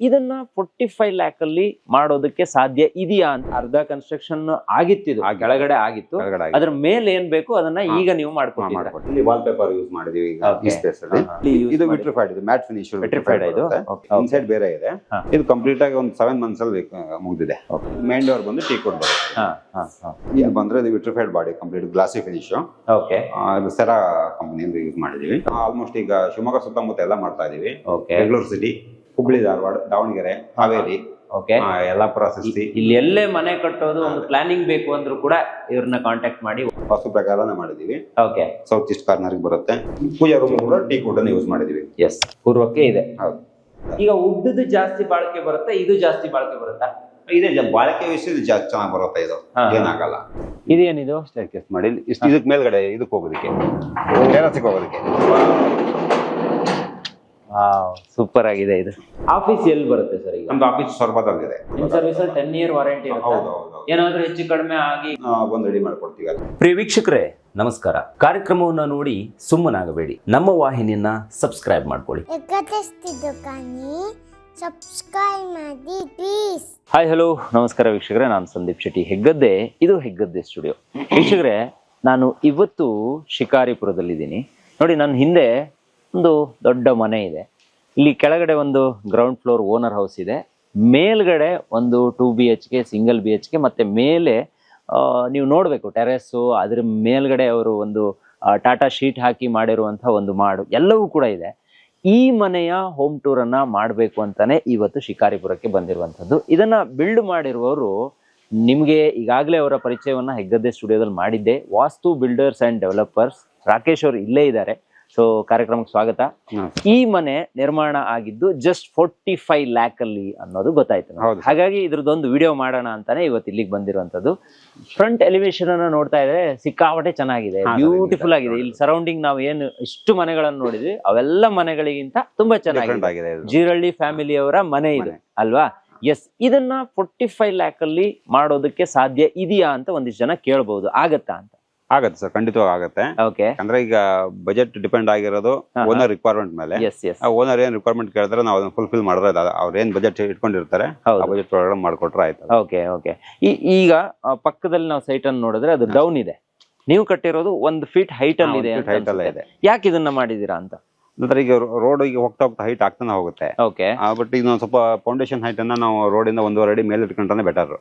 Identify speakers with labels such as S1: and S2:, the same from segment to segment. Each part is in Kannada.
S1: ಇದನ್ನ ಫೋರ್ಟಿ ಫೈವ್ ಲ್ಯಾಕ್ ಅಲ್ಲಿ ಮಾಡೋದಕ್ಕೆ ಸಾಧ್ಯ ಇದೆಯಾ ಅಂತ ಅರ್ಧ ಕನ್ಸ್ಟ್ರಕ್ಷನ್ ಆಗಿತ್ತಿದು
S2: ಆ
S1: ಕೆಳಗಡೆ ಆಗಿತ್ತು. ಅದ್ರ ಮೇಲೆ ಏನ್ ಬೇಕು ಅದನ್ನ ಈಗ ನೀವು
S2: ಮಾಡ್ಕೊಂಡು ವಾಲ್ ಪೇಪರ್ ಯೂಸ್ ಮಾಡಿದೀವಿ ಇದು ವಿಟ್ರಿಫೈಡ್ ಇದು ಮ್ಯಾಟ್ ಫಿನಿಶ್
S1: ವಿಟ್ರಿಫೈಡ್ ಇದು?
S2: ಇನ್ಸೈಡ್ ಬೇರೆ ಇದೆ. ಇದು ಕಂಪ್ಲೀಟ್ ಆಗಿ ಒಂದು ಸೆವೆನ್ ಮಂತ್ಸ್ ಅಲ್ಲಿ ಮುಗಿದಿದೆ. ಮೇನ್ ಡೋರ್ ಬಂದು ಟೀ ಕೋಡ್ ಬರುತ್ತೆ.
S1: ಹಾ.
S2: ಬಂದ್ರೆ ಇದು vitrified body complete glossy finish
S1: okay
S2: ಇದು ಸೆರಾ ಕಂಪನಿಯಿಂದ ಯೂಸ್ ಮಾಡಿದೀವಿ. ಆಲ್ಮೋಸ್ಟ್ ಈಗ ಶಿವಮೊಗ್ಗ ಸುತ್ತಮುತ್ತ ಎಲ್ಲ ಮಾಡ್ತಾ ಇದೀವಿ. ಬೆಂಗಳೂರು ಸಿಟಿ ಹುಬ್ಳಿ ಧಾರವಾಡ ದಾವಣಗೆರೆ ಹಾವೇರಿ
S1: ಓಕೆ
S2: ಎಲ್ಲಾ ಯಲ್ಲಾಪುರ ಸಿಸ್ತಿ.
S1: ಇಲ್ಲಿ ಎಲ್ಲೇ ಮನೆ ಕಟ್ಟೋದು ಒಂದು ಪ್ಲಾನಿಂಗ್ ಬೇಕು ಅಂದ್ರು ಕೂಡ ಇವ್ರನ್ನ ಕಾಂಟ್ಯಾಕ್ಟ್ ಮಾಡಿ.
S2: ವಾಸ್ತು ಪ್ರಕಾರನ ಮಾಡಿದೀವಿ.
S1: ಓಕೆ
S2: ಸೌತ್ ಈಸ್ಟ್ ಕಾರ್ನರ್ ಬರುತ್ತೆ. ಪೂಜಾ ರೂಮ್ ಕೂಡ ಟೀ ಕೂಡ ಯೂಸ್ ಮಾಡಿದೀವಿ.
S1: ಎಸ್ ಪೂರ್ವಕ್ಕೆ ಇದೆ.
S2: ಹೌದು.
S1: ಈಗ ಉದ್ದದ್ದು ಜಾಸ್ತಿ ಬಾಳಿಕೆ ಬರುತ್ತೆ ಇದು ಜಾಸ್ತಿ ಬಾಳಿಕೆ ಬರುತ್ತಾ?
S2: ಇದೆ ಬಾಳಿಕೆ ವಿಷಯ ಜಾಸ್ತಿ ಚೆನ್ನಾಗಿ ಬರುತ್ತೆ ಇದು. ಏನಾಗಲ್ಲ.
S1: ಇದೇನಿದು?
S2: ಮಾಡಿ ಇಷ್ಟು ಇದಕ್ಕೆ ಮೇಲ್ಗಡೆ ಇದಕ್ಕೆ ಹೋಗೋದಕ್ಕೆ. ಟೆರಸ್ಗೆ ಹೋಗೋದಕ್ಕೆ.
S1: ಸೂಪರ್ ಆಗಿದೆ ಇದು. ಆಫೀಸ್ ಎಲ್ಲಿ ಬರುತ್ತೆ ಸರ್ ಈಗ?
S2: ನಮ್ದು ಆಫೀಸ್ ಸ್ವರ್ಪದಲ್ಲಿದೆ
S1: ನಿಮ್ ಸರ್ವಿಸ್ ಅಲ್ಲಿ ಟೆನ್ ಇಯರ್ ವಾರಂಟಿ
S2: ಹೌದು
S1: ಇರುತ್ತೆ?
S2: ಹೌದು ಹೌದು.
S1: ಏನಾದ್ರೂ ಹೆಚ್ಚು ಕಡಿಮೆ ಆಗಿ
S2: ಒಂದು ರೆಡಿ ಮಾಡ್ಕೊಡ್ತೀವಿ ಅದು
S3: ಪ್ರಿಯ ವೀಕ್ಷಕರೇ ನಮಸ್ಕಾರ. ಕಾರ್ಯಕ್ರಮವನ್ನು ನೋಡಿ ಸುಮ್ಮನಾಗಬೇಡಿ. ನಮ್ಮ ವಾಹಿನಿಯನ್ನ ಸಬ್ಸ್ಕ್ರೈಬ್ ಮಾಡ್ಕೊಳ್ಳಿ.
S4: ಎಕತೆಸ್ತಿದ್ದು ಸಬ್ಸ್ಕ್ರೈಬ್ ಮಾಡಿ ಪ್ಲೀಸ್
S1: ಹಾಯ್ ಹಲೋ ನಮಸ್ಕಾರ ವೀಕ್ಷಕರೇ ನಾನು ಸಂದೀಪ್ ಶೆಟ್ಟಿ ಹೆಗ್ಗದ್ದೆ. ಇದು ಹೆಗ್ಗದ್ದೆ ಸ್ಟುಡಿಯೋ ವೀಕ್ಷಕರೇ ನಾನು ಇವತ್ತು ಶಿಕಾರಿಪುರದಲ್ಲಿದ್ದೀನಿ. ನೋಡಿ ನನ್ನ ಹಿಂದೆ ಒಂದು ದೊಡ್ಡ ಮನೆ ಇದೆ. ಇಲ್ಲಿ ಕೆಳಗಡೆ ಒಂದು ಗ್ರೌಂಡ್ ಫ್ಲೋರ್ ಓನರ್ ಹೌಸ್ ಇದೆ. ಮೇಲ್ಗಡೆ ಒಂದು two B H K single B H K ಮತ್ತೆ ಮೇಲೆ ನೀವು ನೋಡಬೇಕು ಟೆರೆಸ್ಸು ಅದ್ರ ಮೇಲ್ಗಡೆ ಅವರು ಒಂದು ಟಾಟಾ ಶೀಟ್ ಹಾಕಿ ಮಾಡಿರುವಂಥ ಒಂದು ಮಾಡು. ಎಲ್ಲವೂ ಕೂಡ ಇದೆ. ಈ ಮನೆಯ ಹೋಮ್ ಟೂರ್ ಅನ್ನ ಮಾಡಬೇಕು ಅಂತಾನೆ ಇವತ್ತು ಶಿಕಾರಿಪುರಕ್ಕೆ ಬಂದಿರುವಂತದ್ದು ಇದನ್ನ ಬಿಲ್ಡ್ ಮಾಡಿರುವವರು ನಿಮಗೆ ಈಗಾಗಲೇ ಅವರ ಪರಿಚಯವನ್ನು ಹೆಗ್ಗದ್ದೆ ಸ್ಟುಡಿಯೋದಲ್ಲಿ ಮಾಡಿದ್ದೆ. Vastu builders and developers Rakesh ಅವರು ಇಲ್ಲೇ ಇದ್ದಾರೆ. ಸೊ ಕಾರ್ಯಕ್ರಮಕ್ಕೆ ಸ್ವಾಗತ. ಈ ಮನೆ ನಿರ್ಮಾಣ ಆಗಿದ್ದು ಜಸ್ಟ್ ಫೋರ್ಟಿ ಫೈವ್ ಲ್ಯಾಕ್ ಅಲ್ಲಿ ಅನ್ನೋದು ಗೊತ್ತಾಯ್ತು. ಹಾಗಾಗಿ ಇದ್ರದ್ದೊಂದು ವಿಡಿಯೋ ಮಾಡೋಣ ಅಂತಾನೆ ಇವತ್ತು ಇಲ್ಲಿಗೆ ಬಂದಿರುವಂತದ್ದು ಫ್ರಂಟ್ ಎಲಿವೇಶನ್ ಅನ್ನ ನೋಡ್ತಾ ಇದ್ರೆ ಸಿಕ್ಕಾಪಟ್ಟೆ ಚೆನ್ನಾಗಿದೆ. ಬ್ಯೂಟಿಫುಲ್ ಆಗಿದೆ. ಇಲ್ಲಿ ಸರೌಂಡಿಂಗ್ ನಾವು ಏನು ಇಷ್ಟು ಮನೆಗಳನ್ನು ನೋಡಿದ್ವಿ ಅವೆಲ್ಲ ಮನೆಗಳಿಗಿಂತ ತುಂಬಾ ಚೆನ್ನಾಗಿದೆ. ಜೀರಳ್ಳಿ ಫ್ಯಾಮಿಲಿಯವರ ಮನೆ ಇದೆ ಅಲ್ವಾ? ಎಸ್ ಇದನ್ನ ಫೋರ್ಟಿ ಫೈವ್ ಲ್ಯಾಕ್ ಅಲ್ಲಿ ಮಾಡೋದಕ್ಕೆ ಸಾಧ್ಯ ಇದೆಯಾ ಅಂತ ಒಂದಿಷ್ಟು ಜನ ಕೇಳಬಹುದು ಆಗತ್ತಾ ಅಂತ?
S2: ಆಗತ್ತೆ ಸರ್ ಖಂಡಿತವಾಗಿ ಆಗತ್ತೆ.
S1: ಓಕೆ
S2: ಅಂದ್ರೆ ಈಗ ಬಜೆಟ್ ಡಿಪೆಂಡ್ ಆಗಿರೋದು. ಓನರ್ ರಿಕ್ವೈರ್ಮೆಂಟ್ ಮೇಲೆ.
S1: ಎಸ್ ಎಸ್
S2: ಆ ಓನರ್ ಏನ್ ರಿಕ್ವೈರ್ಮೆಂಟ್ ಕೇಳಿದ್ರೆ ನಾವು ಅದನ್ನ ಫುಲ್ಫಿಲ್ ಮಾಡಿದ್ರೆ ಅವ್ರ ಏನ್ ಬಜೆಟ್ ಇಟ್ಕೊಂಡಿರ್ತಾರೆ. ಬಜೆಟ್ ಒಳಗಡೆ ಮಾಡ್ಕೊಟ್ರೆ ಆಯ್ತು
S1: ಓಕೆ ಓಕೆ ಈಗ ಪಕ್ಕದಲ್ಲಿ ನಾವು ಸೈಟ್ ಅನ್ನು ನೋಡಿದ್ರೆ ಅದು ಡೌನ್ ಇದೆ. ನೀವು ಕಟ್ಟಿರೋದು ಒಂದು ಫೀಟ್ ಹೈಟ್ ಅಲ್ಲೇ ಇದೆ. ಯಾಕೆ ಇದನ್ನ ಮಾಡಿದೀರಾ ಅಂತ?
S2: ನಂತರ ಈಗ ರೋಡ್ ಈಗ ಹೋಗ್ತಾ ಹೋಗ್ತಾ ಹೈಟ್ ಆಗ್ತಾನೆ ಹೋಗುತ್ತೆ.
S1: ಓಕೆ
S2: ಬಟ್ ಈಗ ಸ್ವಲ್ಪ ಫೌಂಡೇಶನ್ ಹೈಟ್ ಅನ್ನ ನಾವು ರೋಡ್ ಇಂದ ಒಂದೂವರೆ ಅಡಿ ಮೇಲೆ ಇಟ್ಕೊಂಡ್ರೆ ಬೆಟರ್.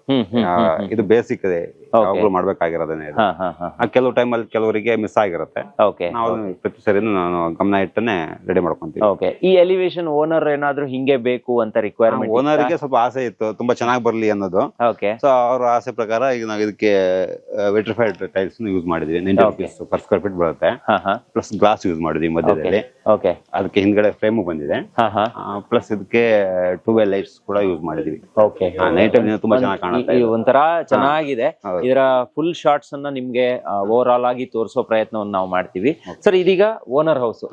S2: ಇದು ಬೇಸಿಕ್ ಇದೆ. ಕೆಲವು ಟೈಮ್ ಟೈಮಲ್ಲಿ ಕೆಲವರಿಗೆ ಮಿಸ್ ಆಗಿರುತ್ತೆ. ನಾವು ಪ್ರತಿ ಸರಿ ನಾನು ಗಮನ ಇಟ್ಟನೆ ರೆಡಿ ಮಾಡ್ಕೊಂತೀನಿ
S1: ಓಕೆ ಈ ಎಲಿವೇಶನ್ ಓನರ್ ಏನಾದ್ರೂ ಹಿಂಗೆ ಬೇಕು ಅಂತ ರಿಕ್ವೈರ್ಮೆಂಟ್
S2: ಓನರ್ಗೆ ಸ್ವಲ್ಪ ಆಸೆ ಇತ್ತು. ತುಂಬಾ ಚೆನ್ನಾಗಿ ಬರ್ಲಿ ಅನ್ನೋದು.
S1: ಓಕೆ
S2: ಸೊ ಅವ್ರ ಆಸೆ ಪ್ರಕಾರ ಈಗ ನಾವು ಇದಕ್ಕೆ ವೆಟ್ರಿಫೈಡ್ ಟೈಲ್ಸ್ ಯೂಸ್ ಮಾಡಿದ್ವಿ. Ninety
S1: Okay.
S2: Rupees per square feet ಬರುತ್ತೆ. ಪ್ಲಸ್ ಗ್ಲಾಸ್ ಯೂಸ್ ಮಾಡಿದ್ವಿ ಮಧ್ಯದಲ್ಲಿ.
S1: ಓಕೆ
S2: ಅದಕ್ಕೆ ಹಿಂದ್ಗಡೆ ಫ್ರೇಮು ಬಂದಿದೆ.
S1: ಹಾ ಹಾ.
S2: ಪ್ಲಸ್ ಇದಕ್ಕೆ ಟೂ ವೇ ಲೈಟ್ಸ್ ಕೂಡ ಯೂಸ್ ಮಾಡಿದೀವಿ.
S1: ಓಕೆ.
S2: ನೈಟ್ ಅಲ್ಲಿ ತುಂಬಾ ಚೆನ್ನಾಗಿ ಕಾಣುತ್ತೆ
S1: ಒಂಥರ ಚೆನ್ನಾಗಿದೆ. ಇದರ ಫುಲ್ ಶಾರ್ಟ್ಸ್ ಅನ್ನ ನಿಮ್ಗೆ ಓವರ್ ಆಲ್ ಆಗಿ ತೋರಿಸೋ ಪ್ರಯತ್ನವನ್ನು ನಾವು ಮಾಡ್ತೀವಿ. ಸರ್ ಇದೀಗ ಓನರ್ ಹೌಸ್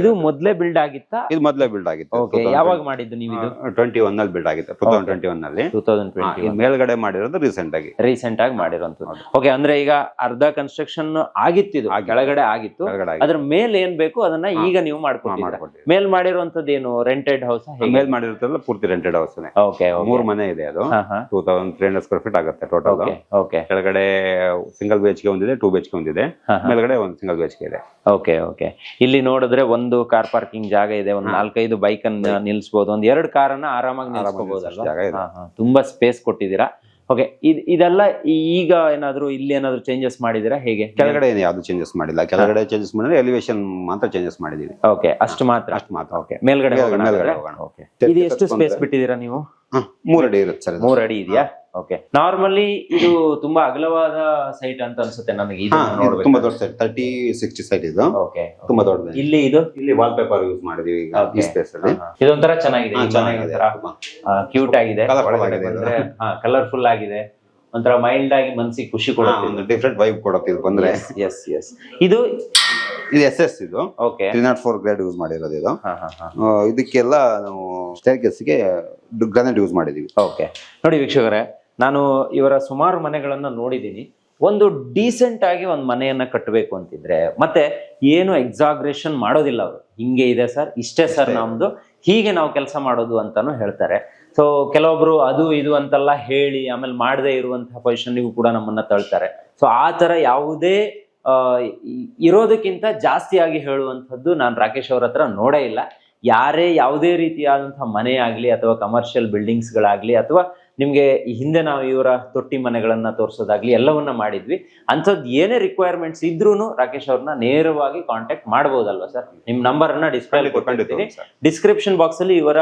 S1: ಇದು ಮೊದಲೇ ಬಿಲ್ಡ್ ಆಗಿತ್ತಾ?
S2: ಇದು ಮೊದಲೇ ಬಿಲ್ಡ್ ಆಗಿತ್ತು.
S1: ಓಕೆ ಯಾವಾಗ ಮಾಡಿದ್ದು ನೀವು ಇದು?
S2: ಟ್ವೆಂಟಿ ಒನ್ ಅಲ್ಲಿ ಬಿಲ್ಡ್ ಆಗಿತ್ತು. ಟೂ ತೌಸಂಡ್ ಟ್ವೆಂಟಿ ಒನ್ ಅಲ್ಲಿ.
S1: ಟೂ ತೌಸಂಡ್ ಟ್ವೆಂಟಿ
S2: ಮೇಲ್ಗಡೆ ಮಾಡಿರೋದು ರೀಸೆಂಟ್ ಆಗಿ.
S1: ರೀಸೆಂಟ್ ಆಗಿ ಮಾಡಿರೋಂಥದ್ದು. ಓಕೆ ಅಂದ್ರೆ ಈಗ ಅರ್ಧ ಕನ್ಸ್ಟ್ರಕ್ಷನ್ ಆಗಿತ್ತು.
S2: ಇದು
S1: ಕೆಳಗಡೆ ಆಗಿತ್ತು. ಅದ್ರ ಮೇಲೆ ಏನ್ ಬೇಕು ಅದನ್ನ ಈಗ ನೀವು ಮಾಡ್ಕೊಟ್ಟಿದ್ದೀರಾ?
S2: ಮಾಡ್ಕೊಟ್ಟಿದ್ದೀವಿ.
S1: ಮೇಲ್ ಮಾಡಿರುವಂತದ್ದು ಏನು? ರೆಂಟೆಡ್ ಹೌಸ್
S2: ಮೇಲ್ ಮಾಡಿರೋದಲ್ಲ ಪೂರ್ತಿ ರೆಂಟೆಡ್ ಹೌಸ್
S1: ಓಕೆ
S2: ಮೂರ್ ಮನೆ ಇದೆ ಅದು. Two thousand three hundred square feet ಆಗುತ್ತೆ ಟೋಟಲ್
S1: ಓಕೆ ಓಕೆ
S2: ಕೆಳಗಡೆ ಸಿಂಗಲ್ ಬಿ ಎಚ್ ಕೆ ಒಂದಿದೆ ಟೂ ಬಿ ಎಚ್ ಕೆ ಒಂದಿದೆ.
S1: ಹಾ, ಹಾ.
S2: ಮೇಲ್ಗಡೆ ಒಂದು ಸಿಂಗಲ್ ಬಿ ಎಚ್ ಕೆ ಇದೆ.
S1: ಓಕೆ ಓಕೆ ಇಲ್ಲಿ ನೋಡಿದ್ರೆ ಒಂದು ಕಾರ್ ಪಾರ್ಕಿಂಗ್ ಜಾಗ ಇದೆ ಒಂದ್ ನಾಲ್ಕೈದು ಬೈಕ್ ಅನ್ನ ನಿಲ್ಸ್ಬೋದು ಒಂದ್ ಎರಡು ಕಾರನ್ನ ಆರಾಮಾಗಿ
S2: ಜಾಗ ಇದೆ.
S1: ಹಾ. ತುಂಬಾ ಸ್ಪೇಸ್ ಕೊಟ್ಟಿದ್ದೀರಾ. ಓಕೆ ಇದೆಲ್ಲ ಈಗ ಏನಾದ್ರು ಇಲ್ಲಿ ಏನಾದ್ರು ಚೇಂಜಸ್ ಮಾಡಿದಿರಾ ಹೇಗೆ?
S2: ಕೆಳಗಡೆ ಏನು ಯಾವ್ದು ಚೇಂಜಸ್ ಮಾಡಿಲ್ಲ. ಕೆಳಗಡೆ ಚೇಂಜಸ್ ಮಾಡಿದ್ರೆ ಎಲಿವೇಶನ್ ಮಾತ್ರ ಚೇಂಜಸ್ ಮಾಡಿದೀವಿ
S1: ಓಕೆ ಅಷ್ಟು ಮಾತ್ರ?
S2: ಅಷ್ಟು ಮಾತ್ರ.
S1: ಓಕೆ ಮೇಲ್ಗಡೆ
S2: ಮೇಲ್ಗಡೆ-
S1: ಹೋಗೋಣ ಓಕೆ. ಇದು ಎಷ್ಟು ಸ್ಪೇಸ್ ಬಿಟ್ಟಿದ್ದೀರಾ ನೀವು?
S2: ಮೂರು ಅಡಿ ಇರುತ್ತೆ ಸರ್
S1: ಮೂರ್ ಅಡಿ ಇದೆಯಾ? ಓಕೆ ನಾರ್ಮಲಿ ಇದು ತುಂಬಾ ಅಗಲವಾದ ಸೈಟ್ ಅಂತ ಅನ್ಸುತ್ತೆ ನನಗೆ.
S2: ಇದು
S1: ನೋಡ್ಬೇಕು.
S2: ತುಂಬಾ ದೊಡ್ಡ ಸೈಟ್ ತರ್ಟಿ ಸಿಕ್ಸ್ಟಿ ಸೈಟ್ ಇದು.
S1: ಓಕೆ
S2: ತುಂಬಾ ದೊಡ್ಡದು.
S1: ಇಲ್ಲಿ ಇದು?
S2: ಇಲ್ಲಿ ವಾಲ್ ಪೇಪರ್ ಯೂಸ್ ಮಾಡಿದೀವಿ ಈಗ ಈ ಸ್ಪೇಸ್ ಅಲ್ಲಿ.
S1: ಇದೊಂಥರ ಚೆನ್ನಾಗಿದೆ
S2: ಚೆನ್ನಾಗಿದೆ
S1: ಕ್ಯೂಟ್ ಆಗಿದೆ. ಕಲರ್ಫುಲ್ ಆಗಿದೆ ಒಂಥರ ಮೈಲ್ಡ್ ಆಗಿ ಮನ್ಸಿಗೆ ಖುಷಿ ಕೊಡುತ್ತೆ
S2: ಒಂದು ಡಿಫ್ರೆಂಟ್ ವೈಬ್ ಕೊಡುತ್ತೆ ಇದು ಬಂದ್ರೆ.
S1: ಎಸ್ ಎಸ್ ಇದು?
S2: ಇದು ಎಸ್ ಎಸ್ ಇದು.
S1: Okay
S2: three not four grade use ಮಾಡಿರೋದು ಇದು. ಇದಕ್ಕೆಲ್ಲ ನಾವು ಸ್ಟೇರ್ಗೆ ಗ್ರಾನೈಟ್ ಯೂಸ್ ಮಾಡಿದೀವಿ.
S1: ಓಕೆ ನೋಡಿ ವೀಕ್ಷಕರೇ ನಾನು ಇವರ ಸುಮಾರು ಮನೆಗಳನ್ನು ನೋಡಿದ್ದೀನಿ. ಒಂದು ಡೀಸೆಂಟ್ ಆಗಿ ಒಂದು ಮನೆಯನ್ನ ಕಟ್ಟಬೇಕು ಅಂತಿದ್ರೆ ಮತ್ತೆ ಏನು ಎಕ್ಸಾಗ್ರೇಷನ್ ಮಾಡೋದಿಲ್ಲ ಅವರು. ಹಿಂಗೆ ಇದೆ ಸರ್ ಇಷ್ಟೇ ಸರ್ ನಮ್ದು. ಹೀಗೆ ನಾವು ಕೆಲಸ ಮಾಡೋದು ಅಂತಾನು ಹೇಳ್ತಾರೆ. ಸೊ ಕೆಲವೊಬ್ರು ಅದು ಇದು ಅಂತೆಲ್ಲ ಹೇಳಿ ಆಮೇಲೆ ಮಾಡದೇ ಇರುವಂತಹ ಪೊಸಿಷನ್ಗೂ ಕೂಡ ನಮ್ಮನ್ನ ತಳ್ತಾರೆ. ಸೊ ಆ ತರ ಯಾವುದೇ ಇರೋದಕ್ಕಿಂತ ಜಾಸ್ತಿಯಾಗಿ ಹೇಳುವಂಥದ್ದು ನಾನು ರಾಕೇಶ್ ಅವ್ರ ಹತ್ರ ನೋಡೇ ಇಲ್ಲ. ಯಾರೇ ಯಾವುದೇ ರೀತಿಯಾದಂತಹ ಮನೆ ಆಗ್ಲಿ ಅಥವಾ ಕಮರ್ಷಿಯಲ್ ಬಿಲ್ಡಿಂಗ್ಸ್ಗಳಾಗ್ಲಿ ಅಥವಾ ನಿಮ್ಗೆ ಹಿಂದೆ ನಾವು ಇವರ ತೊಟ್ಟಿ ಮನೆಗಳನ್ನು ತೋರಿಸೋದಾಗ್ಲಿ ಎಲ್ಲವನ್ನ ಮಾಡಿದ್ವಿ. ಅಂಥದ್ದು ಏನೇ ರಿಕ್ವೈರ್ಮೆಂಟ್ಸ್ ಇದ್ರೂ ರಾಕೇಶ್ ಅವ್ರನ್ನ ನೇರವಾಗಿ ಕಾಂಟ್ಯಾಕ್ಟ್ ಮಾಡ್ಬೋದಲ್ವಾ ಸರ್? ನಿಮ್ಮ ನಂಬರ್ ಅನ್ನ ಡಿಸ್ಪ್ಲೇ
S2: ಸರ್.
S1: ಡಿಸ್ಕ್ರಿಪ್ಷನ್ ಬಾಕ್ಸ್ ಅಲ್ಲಿ ಇವರ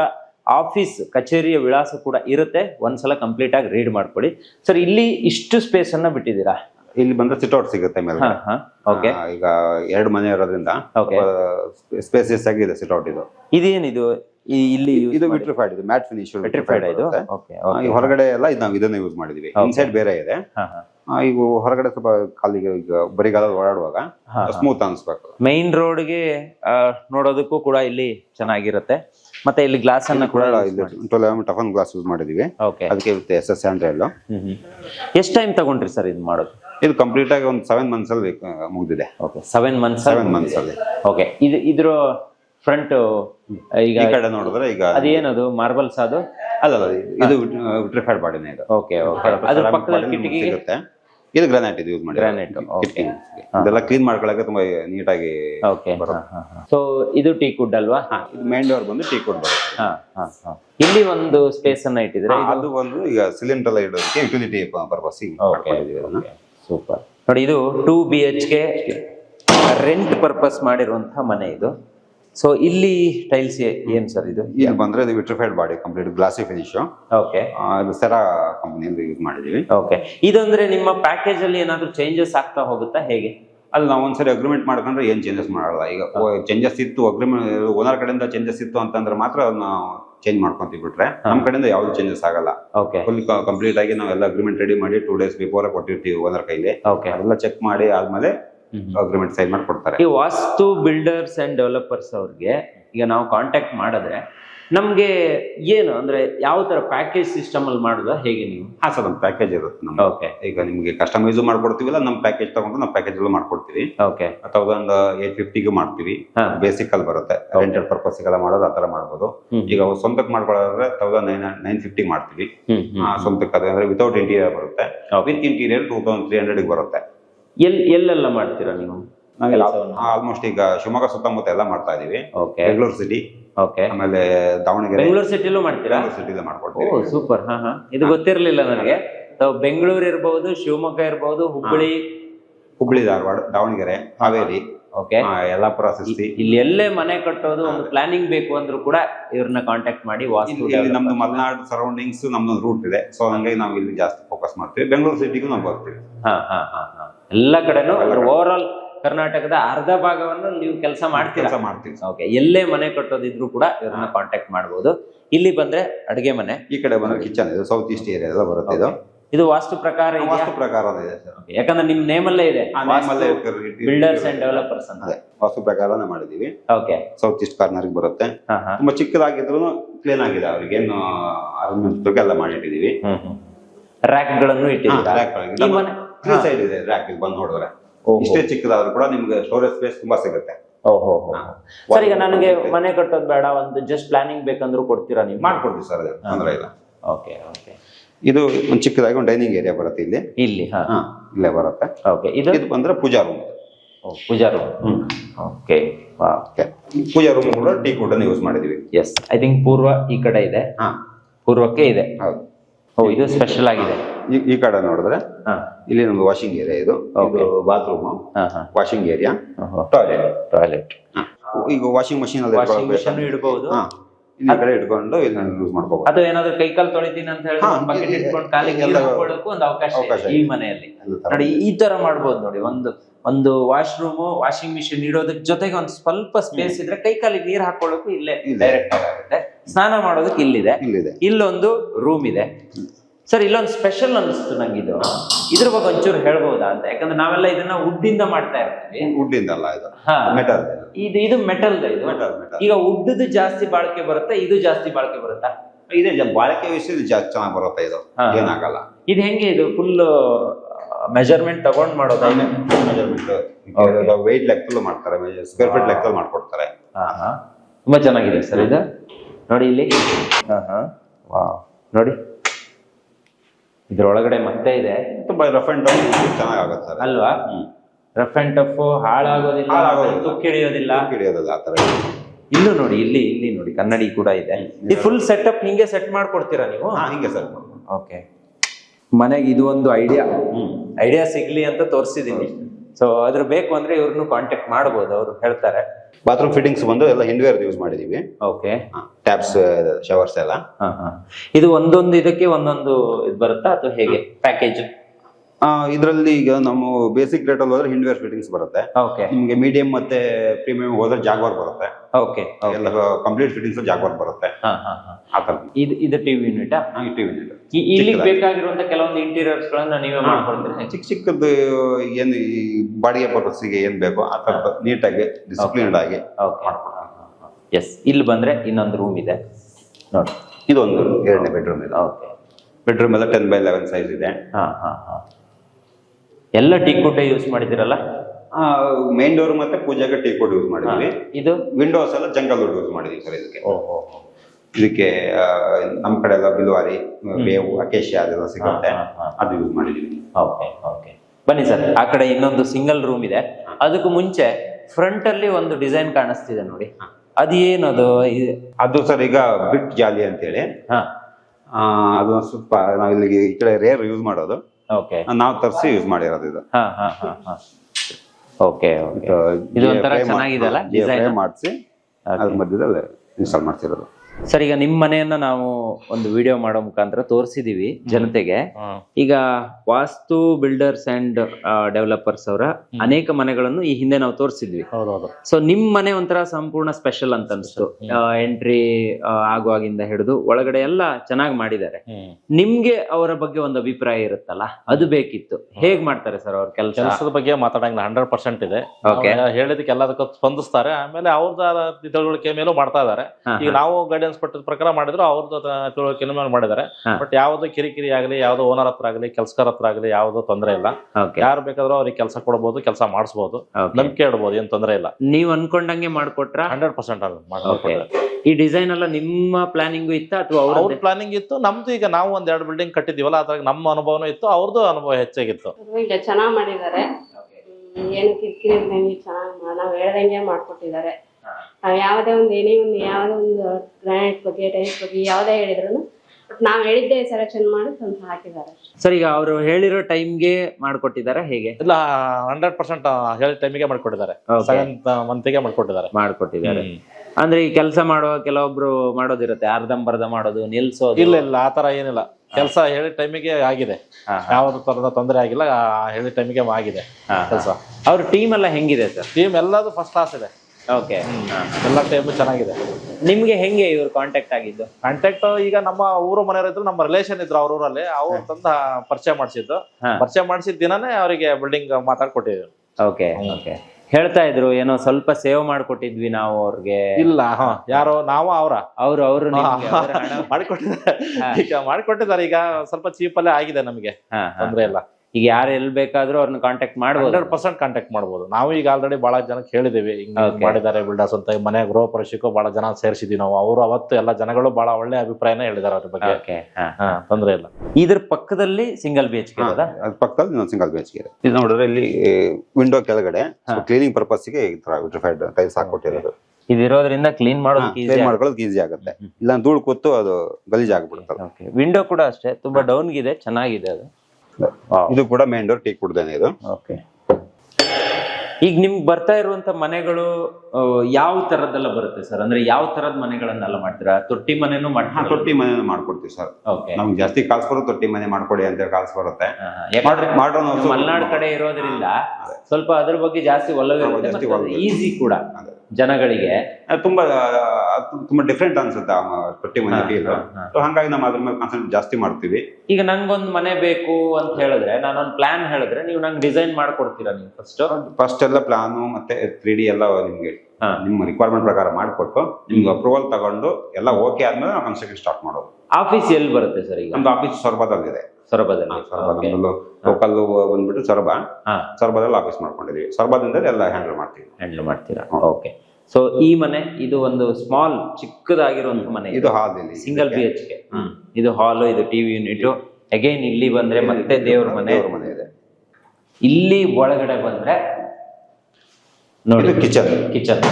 S1: ಆಫೀಸ್ ಕಚೇರಿಯ ವಿಳಾಸ ಕೂಡ ಇರುತ್ತೆ. ಒಂದ್ಸಲ ಕಂಪ್ಲೀಟ್ ಆಗಿ ರೀಡ್ ಮಾಡ್ಕೊಳ್ಳಿ. ಸರ್ ಇಲ್ಲಿ ಇಷ್ಟು ಸ್ಪೇಸ್ ಅನ್ನ ಬಿಟ್ಟಿದ್ದೀರಾ?
S2: ಇಲ್ಲಿ ಬಂದ್ರೆ ಸಿಟ್ಔಟ್ ಸಿಗುತ್ತೆ ಮೇಲೆ
S1: ಹಾ ಹಾ ಓಕೆ.
S2: ಈಗ ಎರಡು ಮನೆ ಇರೋದ್ರಿಂದ. ಸ್ಪೇಸಿಯಸ್ ಆಗಿದೆ ಸಿಟ್ಔಟ್ ಇದು.
S1: ಇದೇನಿದು? ಇಲ್ಲಿ
S2: ಇದು ವಿಟ್ರಿಫೈಡ್ ಇದು ಮ್ಯಾಟ್ ಫಿನಿಶ್
S1: ವಿಟ್ರಿಫೈಡ್ ಇದು? ಓಕೆ
S2: ಈ ಹೊರಗಡೆ ಎಲ್ಲ ಇದು ನಾವು ಇದನ್ನ ಯೂಸ್ ಮಾಡಿದೀವಿ. ಇನ್ಸೈಡ್ ಬೇರೆ ಇದೆ. ಈಗ ಹೊರಗಡೆ ಸ್ವಲ್ಪ ಕಾಲಿಗೆ ಈಗ ಬರಿಗಾಲ ಓಡಾಡುವಾಗ ಸ್ಮೂತ್ ಅನ್ಸ್ಬೇಕು.
S1: ಮೈನ್ ರೋಡ್ಗೆ ನೋಡೋದಕ್ಕೂ ಕೂಡ ಇಲ್ಲಿ ಚೆನ್ನಾಗಿರುತ್ತೆ. ಮತ್ತೆ ಇಲ್ಲಿ ಗ್ಲಾಸ್ ಅನ್ನ ಕೂಡ
S2: ಇಲ್ಲಿ twelve M toughen glass use ಮಾಡಿದೀವಿ.
S1: ಓಕೆ
S2: ಅದಕ್ಕೆ ಎಸ್ ಎಸ್ ಹ್ಯಾಂಡ್ರೆಲ್
S1: ಎಷ್ಟು ಟೈಮ್ ತಗೊಂಡ್ರಿ ಸರ್ ಇದು ಮಾಡೋದು?
S2: ಇದು ಕಂಪ್ಲೀಟ್ ಆಗಿ ಒಂದು ಸೆವೆನ್ ಮಂತ್ಸ್ ಅಲ್ಲಿ ಮುಗಿದಿದೆ. ಮುಗ್ದಿದೆ
S1: okay seven months
S2: seven months ಅಲ್ಲಿ.
S1: ಓಕೆ ಇದು ಇದ್ರ ಫ್ರಂಟ್ ಈಗ
S2: ಈ ಕಡೆ ನೋಡಿದ್ರೆ ಈಗ
S1: ಅದೇನದು ಮಾರ್ಬಲ್ಸ್ ಅದು?
S2: ಅಲ್ಲ ಅಲ್ಲ ಇದು ವಿಟ್ರಿಫೈಡ್ ಬಾಡಿನೇ ಇದು.
S1: ಓಕೆ ಓಕೆ ಅದ್ರ ಪಕ್ಕದಲ್ಲಿ ಕಿಟಕಿ
S2: ಸಿಗುತ್ತೆ. ಇದು ಗ್ರಾನೈಟ್ ಇದು ಯೂಸ್ ಮಾಡಿ
S1: ಗ್ರಾನೈಟ್.
S2: ಇದೆಲ್ಲ ಕ್ಲೀನ್ ಮಾಡ್ಕೊಳಕ್ಕೆ ತುಂಬಾ ನೀಟಾಗಿ
S1: ಓಕೆ ಸೊ ಇದು ಟೀ ಕುಡ್ ಅಲ್ವಾ?
S2: ಇದು ಮೇನ್ ಡೋರ್ ಬಂದು ಟೀ ಕುಡ್ ಬರುತ್ತೆ.
S1: ಹಾ ಹಾ ಹಾ. ಇಲ್ಲಿ ಒಂದು ಸ್ಪೇಸ್ ಅನ್ನ ಇಟ್ಟಿದ್ರೆ
S2: ಅದು ಒಂದು ಈಗ ಸಿಲಿಂಡರ್ ಇಡೋದಕ್ಕೆ ಯುಟಿಲಿಟಿ ಪರ್ಪಸ್
S1: ಸೂಪರ್ ನೋಡಿ ಇದು two B H K rent purpose ಮಾಡಿರುವಂತಹ ಮನೆ ಇದು. ಸೊ ಇಲ್ಲಿ ಟೈಲ್ಸ್ ಏನ್ ಸರ್ ಇದು?
S2: ಇಲ್ಲಿ ಬಂದ್ರೆ ಇದು vitrified body complete glossy finish
S1: okay
S2: ಇದು ಸೆರಾ ಕಂಪನಿಯಿಂದ ಯೂಸ್ ಮಾಡಿದೀವಿ.
S1: ಓಕೆ ಇದಂದ್ರೆ ನಿಮ್ಮ ಪ್ಯಾಕೇಜ್ ಅಲ್ಲಿ ಏನಾದ್ರು ಚೇಂಜಸ್ ಆಗ್ತಾ ಹೋಗುತ್ತಾ? ಹೇಗೆ?
S2: ಅಲ್ಲಿ ನಾವು ಒಂದ್ಸರಿ ಅಗ್ರಿಮೆಂಟ್ ಮಾಡ್ಕೊಂಡ್ರೆ ಏನ್ ಚೇಂಜಸ್ ಮಾಡಲ್ಲ. ಈಗ ಚೇಂಜಸ್ ಇತ್ತು ಅಗ್ರಿಮೆಂಟ್ ಓನರ್ ಕಡೆಯಿಂದ ಚೇಂಜಸ್ ಇತ್ತು ಅಂತಂದ್ರೆ ಮಾತ್ರ ಅದನ್ನ ಚೇಂಜ್ ಮಾಡ್ಕೊಂತೀವಿ ಬಿಟ್ರೆ ನಮ್ಮ ಕಡೆಯಿಂದ ಯಾವ್ದು ಚೇಂಜಸ್ ಆಗಲ್ಲ.
S1: ಓಕೆ
S2: ಫುಲ್ ಕಂಪ್ಲೀಟ್ ಆಗಿ ನಾವೆಲ್ಲ ಅಗ್ರಿಮೆಂಟ್ ರೆಡಿ ಮಾಡಿ ಟೂ ಡೇಸ್ ಬಿಫೋರ್ ಕೊಟ್ಟಿರ್ತೀವಿ ಓನರ್ ಕೈಲಿ.
S1: ಓಕೆ
S2: ಅದೆಲ್ಲ ಚೆಕ್ ಮಾಡಿ ಆದ್ಮೇಲೆ ಅಗ್ರಿಮೆಂಟ್ ಸೈನ್ ಮಾಡಿ ಕೊಡ್ತಾರೆ
S1: ಈ ವಾಸ್ತು ಬಿಲ್ಡರ್ಸ್ ಅಂಡ್ ಡೆವಲಪರ್ಸ್ ಅವ್ರಿಗೆ ಈಗ ನಾವು ಕಾಂಟ್ಯಾಕ್ಟ್ ಮಾಡಿದ್ರೆ ನಮಗೆ ಏನು ಅಂದ್ರೆ ಯಾವ ತರ ಪ್ಯಾಕೇಜ್ ಸಿಸ್ಟಮ್ ಅಲ್ಲಿ ಮಾಡುದ ಹೇಗೆ ನೀವು?
S2: ಹಾಂ ಸರ್ ನಮ್ಮ ಪ್ಯಾಕೇಜ್ ಇರುತ್ತೆ ನಮ್ಮ
S1: ಓಕೆ
S2: ಈಗ ನಿಮಗೆ ಕಸ್ಟಮೈಸ್ ಮಾಡ್ಕೊಡ್ತೀವಲ್ಲ ನಮ್ಮ ಪ್ಯಾಕೇಜ್ ತಗೊಂಡು ನಮ್ಮ ಪ್ಯಾಕೇಜ್ ಅಲ್ಲಿ ಮಾಡ್ಕೊಡ್ತೀವಿ.
S1: ಓಕೆ
S2: ಅಥವಾ ಒಂದು ಏಟ್ ಫಿಫ್ಟಿಗೆ ಮಾಡ್ತೀವಿ.
S1: ಹಾ.
S2: ಬೇಸಿಕ್ ಅಲ್ಲಿ ಬರುತ್ತೆ. ರೆಂಟೆಡ್ ಪರ್ಪಸ್ ಎಲ್ಲ ಮಾಡೋದು ಆ ತರ ಮಾಡ್ಬೋದು.
S1: ಈಗ
S2: ಈಗ ಸ್ವಂತಕ್ಕೆ ಮಾಡ್ಕೊಳ್ಳೋದ್ರೆ ತೌಸಂಡ್ ನೈನ್ ನೈನ್ ಫಿಫ್ಟಿ ಮಾಡ್ತೀವಿ. ಸ್ವಂತಕ್ಕೆ ಅದೇ ಅಂದ್ರೆ ವಿತೌಟ್ ಇಂಟೀರಿಯರ್ ಬರುತ್ತೆ. With interior two thousand three hundred ಬರುತ್ತೆ.
S1: ಎಲ್ ಎಲ್ಲೆಲ್ಲ ಮಾಡ್ತೀರಾ ನೀವು?
S2: ಆಲ್ಮೋಸ್ಟ್ ಈಗ ಶಿವಮೊಗ್ಗ ಸುತ್ತಮುತ್ತ ಎಲ್ಲ ಮಾಡ್ತಾ ಇದೀವಿ.
S1: ಓಕೆ
S2: ಬೆಂಗಳೂರು ಸಿಟಿ
S1: ಓಕೆ
S2: ಆಮೇಲೆ ದಾವಣಗೆರೆ.
S1: ಬೆಂಗಳೂರು ಸಿಟಿಲೂ ಮಾಡ್ತೀರಾ?
S2: ಬೆಂಗಳೂರು ಸಿಟಿಲೇ
S1: ಓ
S2: ಮಾಡ್ಕೊಡ್ತೀವಿ.
S1: ಸೂಪರ್ ಹಾ ಹಾ. ಇದು ಗೊತ್ತಿರಲಿಲ್ಲ ನನಗೆ. ಬೆಂಗಳೂರು ಇರಬಹುದು ಶಿವಮೊಗ್ಗ ಇರಬಹುದು ಹುಬ್ಬಳ್ಳಿ
S2: ಹುಬ್ಬಳ್ಳಿ ಧಾರವಾಡ ದಾವಣಗೆರೆ ಹಾವೇರಿ
S1: ಓಕೆ
S2: ಎಲ್ಲಾ ಯಲ್ಲಾಪುರ ಸಿಸ್ತಿ.
S1: ಇಲ್ಲಿ ಎಲ್ಲೇ ಮನೆ ಕಟ್ಟೋದು ಒಂದು ಪ್ಲಾನಿಂಗ್ ಬೇಕು ಅಂದ್ರೂ ಕೂಡ ಇವ್ರನ್ನ ಕಾಂಟ್ಯಾಕ್ಟ್ ಮಾಡಿ ವಾಸ್ತು
S2: ನಮ್ದು ಮಲೆನಾಡು ಸರೌಂಡಿಂಗ್ಸ್ ನಮ್ದು ರೂಟ್ ಇದೆ. ಸೊ ಹಂಗಾಗಿ ನಾವು ಇಲ್ಲಿ ಜಾಸ್ತಿ ಫೋಕಸ್ ಮಾಡ್ತೀವಿ. ಬೆಂಗಳೂರು ಸಿಟಿಗೂ ನಾವು ಬರ್ತೀವಿ.
S1: ಹಾ ಹಾ ಹಾ. ಎಲ್ಲ ಕಡೆನೂ ಓವರ್ ಆಲ್ ಕರ್ನಾಟಕದ ಅರ್ಧ ಭಾಗವನ್ನು ನೀವು ಕೆಲಸ ಮಾಡ್ತೀರಾ?
S2: ಮಾಡ್ತೀವಿ.
S1: ಓಕೆ ಎಲ್ಲೇ ಮನೆ ಕಟ್ಟೋದಿದ್ರು ಕೂಡ ಇವ್ರನ್ನ ಕಾಂಟ್ಯಾಕ್ಟ್ ಮಾಡ್ಬೋದು. ಇಲ್ಲಿ ಬಂದ್ರೆ ಅಡುಗೆ ಮನೆ.
S2: ಈ ಕಡೆ ಬಂದ್ರೆ ಕಿಚನ್ ಇದು ಸೌತ್ ಈಸ್ಟ್ ಏರಿಯಾ ಎಲ್ಲ ಬರುತ್ತೆ ಇದು.
S1: ಇದು ವಾಸ್ತು ಪ್ರಕಾರ ಇದೆಯಾ?
S2: ವಾಸ್ತು ಪ್ರಕಾರ ಇದೆ ಸರ್.
S1: Okay, ಯಾಕಂದ್ರೆ ನಿಮ್ ನೇಮಲ್ಲೇ ಇದೆ.
S2: ಆ name ಅಲ್ಲೇ ಇದೆ
S1: ಬಿಲ್ಡರ್ಸ್ ಅಂಡ್ ಡೆವಲಪರ್ಸ್ ಅಂತ.
S2: ಅದೇ ವಾಸ್ತು ಪ್ರಕಾರನೇ ಮಾಡಿದೀವಿ
S1: ಓಕೆ
S2: ಸೌತ್ ಈಸ್ಟ್ ಕಾರ್ನರ್ ಬರುತ್ತೆ.
S1: ಹಾ ಹಾ.
S2: ತುಂಬಾ ಚಿಕ್ಕದಾಗಿದ್ರು ಕ್ಲೀನ್ ಆಗಿದೆ ಅವ್ರಿಗೆ. ಏನು ಅರೇಂಜ್ಮೆಂಟ್ ಎಲ್ಲ ಮಾಡಿಟ್ಟಿದೀವಿ
S1: ರ್ಯಾಕ್ಗಳನ್ನು ಇಟ್ಟಿದ್ದೀವಿ ಈ ಮನೆ
S2: ತ್ರೀ ಸೈಡ್ ಇದೆ ರ್ಯಾಕ್ ಬಂದು ನೋಡಿದ್ರೆ. ಇಷ್ಟೇ ಚಿಕ್ಕದಾದ್ರೂ ಕೂಡ ನಿಮ್ಗೆ ಸ್ಟೋರೇಜ್ ಸ್ಪೇಸ್ ತುಂಬಾ ಸಿಗುತ್ತೆ.
S1: ಓಹೋ ಸರ್ ಈಗ ನನಗೆ ಮನೆ ಕಟ್ಟೋದು ಬೇಡ ಒಂದು ಜಸ್ಟ್ ಪ್ಲಾನಿಂಗ್ ಬೇಕಂದ್ರೂ ಕೊಡ್ತೀರಾ ನೀವು?
S2: ಮಾಡ್ಕೊಡ್ತೀವಿ ಸರ್ ಅದು ಇಲ್ಲ.
S1: Okay okay.
S2: ಇದು ಒಂದು ಚಿಕ್ಕದಾಗಿ ಒಂದು ಡೈನಿಂಗ್ ಏರಿಯಾ ಬರುತ್ತೆ ಇಲ್ಲಿ.
S1: ಇಲ್ಲಿ ಹಾ.
S2: ಇಲ್ಲೇ ಬರುತ್ತೆ.
S1: ಓಕೆ ಇದು?
S2: ಇದು ಬಂದ್ರೆ ಪೂಜಾ ರೂಮ್
S1: ಓ, puja room okay
S2: puja room ಕೂಡ ಟೀ ಕೂಡ ಯೂಸ್ ಮಾಡಿದೀವಿ.
S1: ಎಸ್ ಐ ಥಿಂಕ್ ಪೂರ್ವ ಈ ಕಡೆ ಇದೆ.
S2: ಹಾ.
S1: ಪೂರ್ವಕ್ಕೆ ಇದೆ.
S2: ಹೌದು.
S1: ಓ ಇದು ಸ್ಪೆಷಲ್ ಆಗಿದೆ.
S2: ಈ ಈ ಕಡೆ ನೋಡಿದ್ರೆ
S1: ಹಾ.
S2: ಇಲ್ಲಿ ನಮ್ದು ವಾಷಿಂಗ್ ಏರಿಯಾ ಇದು. Bathroom washing area toilet
S1: toilet
S2: ಈಗ ವಾಷಿಂಗ್ ಮಷೀನ್ ಅಲ್ಲಿ
S1: ವಾಷಿಂಗ್ ಮಿಷನ್ ಇಡಬಹುದು
S2: ಹಾ. ಇಲ್ಲಿ ಈ ಕಡೆ ಇಟ್ಕೊಂಡು ಇಲ್ಲಿ ಯೂಸ್ ಮಾಡ್ಕೋಬಹುದು
S1: ಅದು ಏನಾದ್ರು ಕೈ ಕಾಲು ತೊಳಿತೀನಿ ಅಂತ ಹೇಳಿ
S2: ಹಾ,
S1: ಬಕೆಟ್ ಇಟ್ಕೊಂಡು ಕಾಲಿಗೆ ನೀರು
S2: ಎಲ್ಲ
S1: ಹಾಕೊಳ್ಳೋಕ್ಕೂ ಒಂದು ಅವಕಾಶ
S2: ಅವಕಾಶ
S1: ಇದೆ ಈ
S2: ಇದೆ.
S1: ಮನೆಯಲ್ಲಿ.
S2: ಎಲ್ಲ ತರ.
S1: ನೋಡಿ ಈ ತರ ಮಾಡ್ಬೋದು ನೋಡಿ. ಒಂದು ಒಂದು ವಾಶ್ರೂಮ್ ವಾಷಿಂಗ್ ಮಿಷಿನ್ ಇಡೋದಕ್ಕೆ ಜೊತೆಗೆ ಒಂದು ಸ್ವಲ್ಪ ಸ್ಪೇಸ್ ಇದ್ರೆ ಕೈ ಕಾಲಿಗೆ ನೀರು ಹಾಕೊಳ್ಳೋಕು ಇಲ್ಲೇ. ಡೈರೆಕ್ಟ್ ಆಗುತ್ತೆ. ಸ್ನಾನ ಮಾಡೋದಕ್ಕೆ ಇಲ್ಲಿದೆ.
S2: ಇಲ್ಲಿದೆ.
S1: ಇಲ್ಲೊಂದು ರೂಮ್ ಇದೆ. ಸರ್ ಇಲ್ಲೊಂದು ಸ್ಪೆಷಲ್ ಅನಿಸ್ತು ಇದು ಇದ್ರ ಬಗ್ಗೆ ಒಂಚೂರು ಹೇಳ್ಬೋದಾ ಅಂತ? ಯಾಕಂದ್ರೆ ನಾವೆಲ್ಲ ಇದನ್ನ ವುಡ್ ಇಂದ ಮಾಡ್ತಾ ಇರ್ತೀವಿ.
S2: ವುಡ್ ಇಂದಲ್ಲ ಇದು?
S1: ಹಾ.
S2: ಮೆಟಲ್
S1: ಇದು ಇದು ಮೆಟಲ್ ಇದು.
S2: ಮೆಟಲ್ ಮೆಟಲ್
S1: ಈಗ ವುಡ್ ಜಾಸ್ತಿ ಬಾಳಿಕೆ ಬರುತ್ತೆ ಇದು ಜಾಸ್ತಿ ಬಾಳಿಕೆ ಬರುತ್ತಾ?
S2: ಇದೆ ಜ- ಬಾಳಿಕೆ ವಿಷಯ ಜಾಸ್ತಿ ಚೆನ್ನಾಗಿ ಬರುತ್ತೆ ಇದು.
S1: ಹಾ.
S2: ಏನಾಗಲ್ಲ.
S1: ಇದು ಹೆಂಗೆ ಇದು? ಫುಲ್ ಮೆಜರ್ಮೆಂಟ್ ತಗೊಂಡ್ ಮಾಡೋದಾ?
S2: ಮೆಜರ್ಮೆಂಟ್ ವೆಯ್ಟ್ ಲೆಕ್ಕದಲ್ಲೂ ಮಾಡ್ತಾರೆ ಸ್ಕ್ವೇರ್ ಫೀಟ್ ಲೆಕ್ಕದಲ್ಲಿ ಮಾಡ್ಕೊಡ್ತಾರೆ.
S1: ಹಾ ಹಾ. ತುಂಬಾ ಚೆನ್ನಾಗಿದೆ ಸರ್ ಇದು. ನೋಡಿ ಇಲ್ಲಿ. ಹಾ ಹಾ. ನೋಡಿ. ಇದ್ರೊಳಗಡೆ ಮತ್ತೆ ಇದೆ.
S2: ತುಂಬಾ ರಫ್ ಅಂಡ್ ಟಫ್ ಚೆನ್ನಾಗಿ ಆಗುತ್ತೆ
S1: ಅಲ್ವಾ? ರಫ್ ಅಂಡ್ ಟಫ್ ಹಾಳಾಗೋದಿಲ್ಲ
S2: ತುಕ್ಕಿಡಿಯೋದಿಲ್ಲ
S1: ತುಕ್ಕು
S2: ಹಿಡಿಯೋದಿಲ್ಲ ಆ ಥರ
S1: ಇಲ್ಲೂ ನೋಡಿ ಇಲ್ಲಿ ಇಲ್ಲಿ ನೋಡಿ ಕನ್ನಡಿ ಕೂಡ ಇದೆ. ಈ ಫುಲ್ ಸೆಟಪ್ ಹಿಂಗೆ ಸೆಟ್ ಮಾಡ್ಕೊಡ್ತೀರಾ ನೀವು?
S2: ಹಾ ಹಿಂಗೆ ಸರ್
S1: ಓಕೆ ಮನೆಗೆ ಇದು ಒಂದು ಐಡಿಯಾ ಐಡಿಯಾ ಸಿಗ್ಲಿ ಅಂತ ತೋರಿಸಿದೀನಿ. ಸೊ ಅದ್ರ ಬೇಕು ಅಂದ್ರೆ ಇವ್ರನ್ನು ಕಾಂಟ್ಯಾಕ್ಟ್ ಮಾಡ್ಬೋದು ಅವ್ರು ಹೇಳ್ತಾರೆ.
S2: ಬಾತ್ರೂಮ್ ಫಿಟ್ಟಿಂಗ್ಸ್ ಬಂದು ಎಲ್ಲ ಹಿಂಡ್ವೇರ್ ಯೂಸ್ ಮಾಡಿದೀವಿ.
S1: ಓಕೆ
S2: ಟ್ಯಾಪ್ಸ್ ಶವರ್ಸ್ ಎಲ್ಲ.
S1: ಇದು ಒಂದೊಂದು ಇದಕ್ಕೆ ಒಂದೊಂದು ಇದು ಬರುತ್ತಾ ಅಥವಾ ಹೇಗೆ? ಪ್ಯಾಕೇಜ್
S2: ಇದ್ರಲ್ಲಿ ಈಗ ನಮ್ಮ ಬೇಸಿಕ್ ರೇಟ್ ಅಲ್ಲಿ ಹೋದ್ರೆ ಹಿಂಡ್ವೇರ್ ಫಿಟ್ಟಿಂಗ್ಸ್ ಬರುತ್ತೆ.
S1: ಓಕೆ
S2: ನಿಮಗೆ ಮೀಡಿಯಂ ಮತ್ತೆ ಪ್ರೀಮಿಯಂ ಹೋದ್ರೆ ಜಾಗ್ವಾರ್ ಬರುತ್ತೆ.
S1: ಓಕೆ
S2: ಎಲ್ಲ ಕಂಪ್ಲೀಟ್ ಫಿಟ್ಟಿಂಗ್ಸ್ ಜಾಗ್ವಾರ್ ಬರುತ್ತೆ.
S1: ಹಾ ಹಾ ಹಾ.
S2: ಆ ತರ
S1: ಇದು ಇದು ಟಿವಿ ಯೂನಿಟ್
S2: ಟಿವಿ
S1: ಇಲ್ಲಿ ಬೇಕಾಗಿರುವಂತ ಕೆಲವೊಂದು ಇಂಟೀರಿಯರ್ಸ್ ಗಳನ್ನ ನೀವೇ ಮಾಡ್ಕೊಡ್ತೀರಿ?
S2: ಚಿಕ್ಕ ಚಿಕ್ಕದು ಏನು ಈ ಬಾಡಿಗೆ ಪರ್ಪಸ್ಗೆ ಏನ್ ಬೇಕೋ ಆ ತರ ನೀಟಾಗಿ ಡಿಸಿಪ್ಲಿನ್ಡ್ ಆಗಿ
S1: ಓಕೆ ಎಸ್ ಇಲ್ಲಿ ಬಂದ್ರೆ ಇನ್ನೊಂದು ರೂಮ್ ಇದೆ. ನೋಡಿ.
S2: ಇದೊಂದು ಎರಡನೇ ಬೆಡ್ರೂಮ್ ಇದೆ.
S1: ಓಕೆ
S2: ಬೆಡ್ರೂಮ್ ಎಲ್ಲ ಟೆನ್ ಬೈ ಲೆವೆನ್ ಸೈಜ್ ಇದೆ.
S1: ಹಾ ಹಾ ಹಾ. ಎಲ್ಲ ಟೀ ಕುಡ್ಡೆ ಯೂಸ್ ಮಾಡಿದಿರಲ್ಲ
S2: ಮೇನ್ ಡೋರ್ ಮತ್ತೆ ಪೂಜೆಗೆ ಟೀ ಕೋಡ್ ಯೂಸ್ ಮಾಡಿದ್ವಿ.
S1: ಇದು?
S2: ವಿಂಡೋಸ್ ಎಲ್ಲ ಜಂಗಲ್ ವುಡ್ ಯೂಸ್ ಮಾಡಿದೀವಿ ಸರ್ ಇದಕ್ಕೆ. ಇದಕ್ಕೆ ನಮ್ ಕಡೆ ಎಲ್ಲ ಬಿಲ್ವಾರಿ ಬೇವು ಅಕೇಶಿಯ ಅದೆಲ್ಲ ಸಿಗುತ್ತೆ. ಅದು ಯೂಸ್ ಮಾಡಿದೀವಿ.
S1: ಓಕೆ ಓಕೆ ಬನ್ನಿ ಸರ್ ಆ ಕಡೆ ಇನ್ನೊಂದು ಸಿಂಗಲ್ ರೂಮ್ ಇದೆ. ಅದಕ್ಕೂ ಮುಂಚೆ ಫ್ರಂಟ್ ಅಲ್ಲಿ ಒಂದು ಡಿಸೈನ್ ಕಾಣಿಸ್ತಿದೆ ನೋಡಿ. ಅದು ಏನದು ಇದು-
S2: ಅದು ಸರ್ ಈಗ ಬಿಟ್ ಜಾಲಿ ಅಂತೇಳಿ. ಅದು ಸ್ವಲ್ಪ ನಾವು ಇಲ್ಲಿ ಈ ಕಡೆ ರೇರ್ ಯೂಸ್ ಮಾಡೋದು.
S1: ಓಕೆ.
S2: ನಾವು ತರಿಸಿ ಯೂಸ್ ಮಾಡಿರೋದು ಇದು.
S1: ಹಾ ಹಾ ಹಾ ಹಾ. Okay okay. ಇದು ಒಂಥರ ಚೆನ್ನಾಗಿದೆ ಅಲ್ಲ ಡಿಸೈನ್
S2: ಮಾಡಿಸಿ. ಅದ್ರ ಮಧ್ಯದಲ್ಲಿ ಇನ್ಸ್ಟಾಲ್ ಮಾಡ್ತಿರೋದು
S1: ಸರ್ ಈಗ ನಿಮ್ಮ ಮನೆಯನ್ನ ನಾವು ಒಂದು ವಿಡಿಯೋ ಮಾಡೋ ಮುಖಾಂತರ ತೋರಿಸಿದೀವಿ ಜನತೆಗೆ. ಈಗ ವಾಸ್ತು ಬಿಲ್ಡರ್ಸ್ ಅಂಡ್ ಡೆವಲಪರ್ಸ್ ಅವರ ಅನೇಕ ಮನೆಗಳನ್ನು ಈ ಹಿಂದೆ ನಾವು ತೋರಿಸಿದ್ವಿ. ಸೊ ನಿಮ್ ಮನೆ ಒಂಥರ ಸಂಪೂರ್ಣ ಸ್ಪೆಷಲ್ ಅಂತ ಅನ್ಸ್ತು. ಎಂಟ್ರಿ ಆಗುವಾಗಿಂದ ಹಿಡಿದು ಒಳಗಡೆ ಎಲ್ಲ ಚೆನ್ನಾಗಿ ಮಾಡಿದ್ದಾರೆ. ನಿಮ್ಗೆ ಅವರ ಬಗ್ಗೆ ಒಂದು ಅಭಿಪ್ರಾಯ ಇರುತ್ತಲ್ಲ ಅದು ಬೇಕಿತ್ತು. ಹೇಗ್ ಮಾಡ್ತಾರೆ ಸರ್ ಅವ್ರ ಕೆಲಸ?
S5: ಕೆಲಸದ ಬಗ್ಗೆ ಮಾತಾಡಂಗಿಲ್ಲ ಹಂಡ್ರೆಡ್ ಪರ್ಸೆಂಟ್ ಇದೆ. ಹೇಳಿದಕ್ಕೆ ಎಲ್ಲದಕ್ಕೂ ಸ್ಪಂದಿಸ್ತಾರೆ. ಆಮೇಲೆ ಅವ್ರದ್ದು ತಿಳುವಳಿಕೆ ಮೇಲೂ ಮಾಡ್ತಾ ಇದಾರೆ. ಈಗ ನಾವು ಗೈಡೆನ್ಸ್ ಕೊಟ್ಟದ ಪ್ರಕಾರ ಮಾಡಿದ್ರು ಅವ್ರದ್ದು ತಿಳುವಳಿಕೆ ಮೇಲೆ ಮಾಡಿದ್ದಾರೆ. ಬಟ್ ಯಾವ್ದು ಕಿರಿಕಿರಿ ಆಗಲಿ ಯಾವ್ದು ಓನರ್ ಹತ್ರ ಆಗಲಿ ಕೆಲಸಕಾರ ಹತ್ರ ಆಗಲಿ ಯಾವ್ದು ತೊಂದರೆ ಇಲ್ಲ. ಯಾರು ಬೇಕಾದ್ರೂ ಅವ್ರಿಗೆ ಕೆಲಸ ಕೊಡಬಹುದು ಕೆಲಸ
S1: ಮಾಡಿಸಬಹುದು
S5: ನಂಬಿಕೆ ಇಡಬಹುದು ಏನ್ ತೊಂದರೆ ಇಲ್ಲ.
S1: ನೀವ್ ಅನ್ಕೊಂಡಂಗೆ ಮಾಡ್ಕೊಟ್ರ?
S5: ಹಂಡ್ರೆಡ್ ಪರ್ಸೆಂಟ್
S1: ಈ ಡಿಸೈನ್ ಎಲ್ಲ ನಿಮ್ಮ ಪ್ಲಾನಿಂಗ್ ಇತ್ತು ಅಥವಾ
S5: ಅವ್ರ
S1: ಅವ್ರ
S5: ಪ್ಲಾನಿಂಗ್ ಇತ್ತು ನಮ್ದು ಈಗ ನಾವು ಒಂದ್ ಎರಡು ಬಿಲ್ಡಿಂಗ್ ಕಟ್ಟಿದೀವಲ್ಲ ಅದ್ರಾಗ ನಮ್ಮ ಅನುಭವನೂ ಇತ್ತು ಅವ್ರದ್ದು ಅನುಭವ ಹೆಚ್ಚಾಗಿತ್ತು.
S6: ಈಗ ಚೆನ್ನಾಗಿ ಮಾಡಿದ್ದಾರೆ. ಏನು ಕಿರಿಕಿರಿ ಇಲ್ದಂಗೆ ಚೆನ್ನಾಗಿ ನಾವು ಹೇಳ್ದಂಗೆ ಮಾಡ್ಕೊಟ್ಟಿದ್ದಾರೆ. ನಾವು ಯಾವುದೇ ಒಂದು ಏನೇ ಒಂದು ಯಾವುದೇ ಒಂದು ಗ್ರಾನೈಟ್ ಬಗ್ಗೆ ಟೈಲ್ಸ್ ಬಗ್ಗೆ ಯಾವುದೇ ಹೇಳಿದ್ರು ಬಟ್ ನಾವು ಹೇಳಿದ್ದೆ ಸೆಲೆಕ್ಷನ್ ಮಾಡಿ ತಂದು ಹಾಕಿದ್ದಾರೆ
S1: ಸರ್ ಈಗ ಅವರು ಹೇಳಿರೋ ಟೈಮ್ಗೆ ಮಾಡ್ಕೊಟ್ಟಿದ್ದಾರೆ ಹೇಗೆ?
S5: ಇಲ್ಲ ಹಂಡ್ರೆಡ್ ಪರ್ಸೆಂಟ್ ಹೇಳಿ ಟೈಮಿಗೆ ಮಾಡ್ಕೊಟ್ಟಿದ್ದಾರೆ.
S1: Okay.
S5: ಸೆವೆಂತ್ ಮಂತಿಗೆ ಮಾಡ್ಕೊಟ್ಟಿದ್ದಾರೆ.
S1: ಮಾಡ್ಕೊಟ್ಟಿದ್ದಾರೆ. ಅಂದ್ರೆ ಈ ಕೆಲಸ ಮಾಡುವ ಕೆಲವೊಬ್ರು ಮಾಡೋದಿರುತ್ತೆ ಅರ್ಧಂಬರ್ಧ ಮಾಡೋದು ನಿಲ್ಸೋದು.
S5: ಇಲ್ಲ ಇಲ್ಲ ಆ ತರ ಏನಿಲ್ಲ. ಕೆಲಸ ಹೇಳಿ ಟೈಮಿಗೆ ಆಗಿದೆ.
S1: ಹಾ,
S5: ಯಾವ್ದು ತರದ ತೊಂದರೆ ಆಗಿಲ್ಲ ಹೇಳಿದ ಹೇಳಿ ಟೈಮಿಗೆ ಆಗಿದೆ
S1: ಹಾ,
S5: ಕೆಲಸ.
S1: ಅವ್ರ ಟೀಮ್ ಎಲ್ಲ ಹೆಂಗಿದೆ ಸರ್?
S5: ಟೀಮ್ ಎಲ್ಲದು ಫಸ್ಟ್ ಕ್ಲಾಸ್ ಇದೆ.
S1: ಓಕೆ
S5: ಎಲ್ಲ ಟೈಮ್ ಚೆನ್ನಾಗಿದೆ.
S1: ನಿಮ್ಗೆ ಹೆಂಗೆ ಇವ್ರು ಕಾಂಟ್ಯಾಕ್ಟ್ ಆಗಿದ್ದು?
S5: ಕಾಂಟ್ಯಾಕ್ಟ್ ಈಗ ನಮ್ಮ ಊರು ಮನೆಯವ್ರಿದ್ರು ನಮ್ಮ ರಿಲೇಷನ್ ಇದ್ರು ಅವ್ರ ಊರಲ್ಲಿ. ಅವ್ರು ತಂದ ಪರಿಚಯ ಮಾಡಿಸಿದ್ದು. ಪರಿಚಯ ಮಾಡಿಸಿದ ದಿನನೇ ಅವರಿಗೆ ಬಿಲ್ಡಿಂಗ್ ಮಾತಾಡ್ಕೊಟ್ಟಿದ್ರು.
S1: ಓಕೆ ಓಕೆ ಹೇಳ್ತಾ ಇದ್ರು ಏನೋ ಸ್ವಲ್ಪ ಸೇವ್ ಮಾಡ್ಕೊಟ್ಟಿದ್ವಿ ನಾವು ಅವ್ರಿಗೆ.
S5: ಇಲ್ಲ ಯಾರೋ ಯಾರು ನಾವು ಅವರ.
S1: ಅವ್ರು ಅವರು
S5: ಮಾಡ್ಕೊಟ್ಟಿದ್ದಾರೆ. ಈಗ ಮಾಡ್ಕೊಟ್ಟಿದ್ದಾರೆ ಈಗ ಸ್ವಲ್ಪ ಚೀಪಲ್ಲೇ ಆಗಿದೆ ನಮಗೆ. ತೊಂದ್ರೆ ಇಲ್ಲ.
S1: ಈಗ ಯಾರು ಎಲ್ಲಿ ಬೇಕಾದ್ರೂ ಅವ್ರನ್ನ ಕಾಂಟ್ಯಾಕ್ಟ್ ಮಾಡ್ಬೋದು.
S5: ಹಂಡ್ರೆಡ್ ಪರ್ಸೆಂಟ್ ಕಾಂಟ್ಯಾಕ್ಟ್ ಮಾಡ್ಬೋದು. ನಾವು ಈಗ ಆಲ್ರೆಡಿ ಬಹಳ ಜನಕ್ಕೆ ಹೇಳಿದ್ದೀವಿ ಹಿಂಗೆ ಮಾಡಿದ್ದಾರೆ ಬಿಲ್ಡರ್ಸ್ ಅಂತ. ಮನೆ ಗೃಹ ಪ್ರವೇಶಕ್ಕೂ ಬಹಳ ಜನ ಸೇರಿಸಿದ್ವಿ ನಾವು. ಅವರು ಅವತ್ತು ಎಲ್ಲ ಜನಗಳು ಬಹಳ ಒಳ್ಳೆ ಅಭಿಪ್ರಾಯನ ಹೇಳಿದ್ದಾರೆ ಅದ್ರ ಬಗ್ಗೆ.
S1: ತೊಂದರೆ ಹಾ.
S5: ಹಾ ತೊಂದ್ರೆ ಇಲ್ಲ.
S1: ಇದ್ರ ಪಕ್ಕದಲ್ಲಿ ಸಿಂಗಲ್ ಬಿ ಎಚ್ ಕೆ
S2: ಅದ್ರ ಪಕ್ಕದಲ್ಲಿ ಇನ್ನೊಂದು ಸಿಂಗಲ್ ಬೇಚ್ ಇದೆ. ಇದು ನೋಡಿದ್ರೆ ಇಲ್ಲಿ ವಿಂಡೋ ಕೆಳಗಡೆ ಕ್ಲೀನಿಂಗ್ ಪರ್ಪಸ್ಗೆ ಈ ತರ ವಿಟ್ರಿಫೈಡ್ ಟೈಲ್ಸ್ ಹಾಕೊಟ್ಟಿರೋದು
S1: ಇದಿರೋದ್ರಿಂದ ಕ್ಲೀನ್ ಮಾಡೋದಕ್ಕೆ ಈಸಿ
S2: ಆಗುತ್ತೆ. ಇಲ್ಲ ಧೂಳು ಕೂತು ಅದು ಗಲೀಜ್ ಆಗ್ಬಿಡುತ್ತಲ್ಲ
S1: ವಿಂಡೋ ಕೂಡ ಅಷ್ಟೇ. ತುಂಬಾ ಡೌನ್ ಗಿದೆ ಚೆನ್ನಾಗಿದೆ ಅದು.
S2: ಇದು ಕೂಡ ಮೇನ್ ಡೋರ್ ಟೀ ಕುಡ್ದೇನೆ ಇದು.
S1: ಓಕೆ ಈಗ ನಿಮ್ಗೆ ಬರ್ತಾ ಇರುವಂತ ಮನೆಗಳು ಯಾವ ತರದ್ದೆಲ್ಲ ಬರುತ್ತೆ ಸರ್? ಅಂದ್ರೆ ಯಾವ ತರದ ಮನೆಗಳನ್ನೆಲ್ಲ ಮಾಡ್ತೀರಾ? ತೊಟ್ಟಿ ಮನೆನೂ ಮಾಡ್ತೀರಾ?
S2: ತೊಟ್ಟಿ ಮನೆ ಮಾಡ್ಕೊಡ್ತೀವಿ ಸರ್.
S1: ಓಕೆ
S2: ನಮ್ಗೆ ಜಾಸ್ತಿ ಕಾಲ್ಸ್ ಬರೋ ತೊಟ್ಟಿ ಮನೆ ಮಾಡ್ಕೊಡಿ ಅಂತ ಕಾಲ್ಸ್ ಬರುತ್ತೆ.
S1: ಮಲ್ನಾಡ್
S2: ಮಾಡ್ರೋನ್
S1: ನಾವು ಮಲೆನಾಡು ಕಡೆ ಇರೋದ್ರಿಂದ ಸ್ವಲ್ಪ ಅದ್ರ ಬಗ್ಗೆ ಜಾಸ್ತಿ
S2: ಜಾಸ್ತಿ
S1: ಒಲವಿರುತ್ತೆ. ಈಸಿ ಕೂಡ
S2: ಅದೇ.
S1: ಜನಗಳಿಗೆ.
S2: ಅದು ತುಂಬಾ ತುಂಬಾ ಡಿಫ್ರೆಂಟ್ ಅನ್ಸುತ್ತೆ ಆ ತೊಟ್ಟಿ ಮನೆ ಫೀಲ್. ಸೊ ಹಂಗಾಗಿ ನಾವು ಅದ್ರ ಮೇಲೆ ಕಾನ್ಸೆಂಟ್ ಜಾಸ್ತಿ ಮಾಡ್ತೀವಿ.
S1: ಈಗ ನಂಗೊಂದು ಮನೆ ಬೇಕು ಅಂತ ಹೇಳಿದ್ರೆ ನಾನೊಂದು ಪ್ಲಾನ್ ಹೇಳಿದ್ರೆ ನೀವು ನಂಗೆ ಡಿಸೈನ್ ಮಾಡ್ಕೊಡ್ತೀರಾ ನೀವು ಫಸ್ಟ್
S2: ಫಸ್ಟ್ ಎಲ್ಲ ಪ್ಲಾನು ಮತ್ತೆ ತ್ರೀ ಡಿ ಎಲ್ಲ ನಿಮ್ಗೆ. ನಿಮ್ಮ ರಿಕ್ವೈರ್ಮೆಂಟ್ ಪ್ರಕಾರ ಮಾಡಿಕೊಟ್ಟು ನಿಮ್ಗೆ ಅಪ್ರೂವಲ್ ತಗೊಂಡು ಎಲ್ಲ ಓಕೆ ಆದ್ಮೇಲೆ ನಾವು ಕನ್ಸ್ಟ್ರಕ್ಷನ್ ಸ್ಟಾರ್ಟ್ ಮಾಡೋದು.
S1: ಆಫೀಸ್ ಎಲ್ಲಿ ಬರುತ್ತೆ ಸರ್ ಈಗ?
S2: ನಮ್ದು ಆಫೀಸ್ ಸೊರಬದಲ್ಲಿ. ಇದೆ
S1: ಸೊರಬದಲ್ಲಿ Okay.
S2: ಲೋಕಲ್ ಬಂದ್ಬಿಟ್ಟು ಸೊರಬ.
S1: ಹಾ.
S2: ಸೊರಬದಲ್ಲಿ ಆಫೀಸ್ ಮಾಡ್ಕೊಂಡಿದೀವಿ. ಸೊರಬದಿಂದ ಎಲ್ಲ ಹ್ಯಾಂಡಲ್ ಮಾಡ್ತೀವಿ.
S1: ಹ್ಯಾಂಡಲ್ ಮಾಡ್ತೀರಾ? ಓಕೆ ಸೊ ಈ ಮನೆ ಇದು ಒಂದು ಸ್ಮಾಲ್ ಚಿಕ್ಕದಾಗಿರುವಂತ ಮನೆ
S2: ಇದು. ಹಾಲ್ ಇಲ್ಲಿ.
S1: ಸಿಂಗಲ್ ಬಿ ಎಚ್ ಕೆ ಇದು ಹಾಲು ಇದು ಟಿವಿ ಯೂನಿಟ್ ಅಗೇನ್ ಇಲ್ಲಿ ಬಂದ್ರೆ ಮತ್ತೆ ದೇವ್ರ ಮನೆ.
S2: ಮನೆ ಇದೆ.
S1: ಇಲ್ಲಿ ಒಳಗಡೆ ಬಂದ್ರೆ ನೋಡಿ
S2: ಕಿಚನ್
S1: ಕಿಚನ್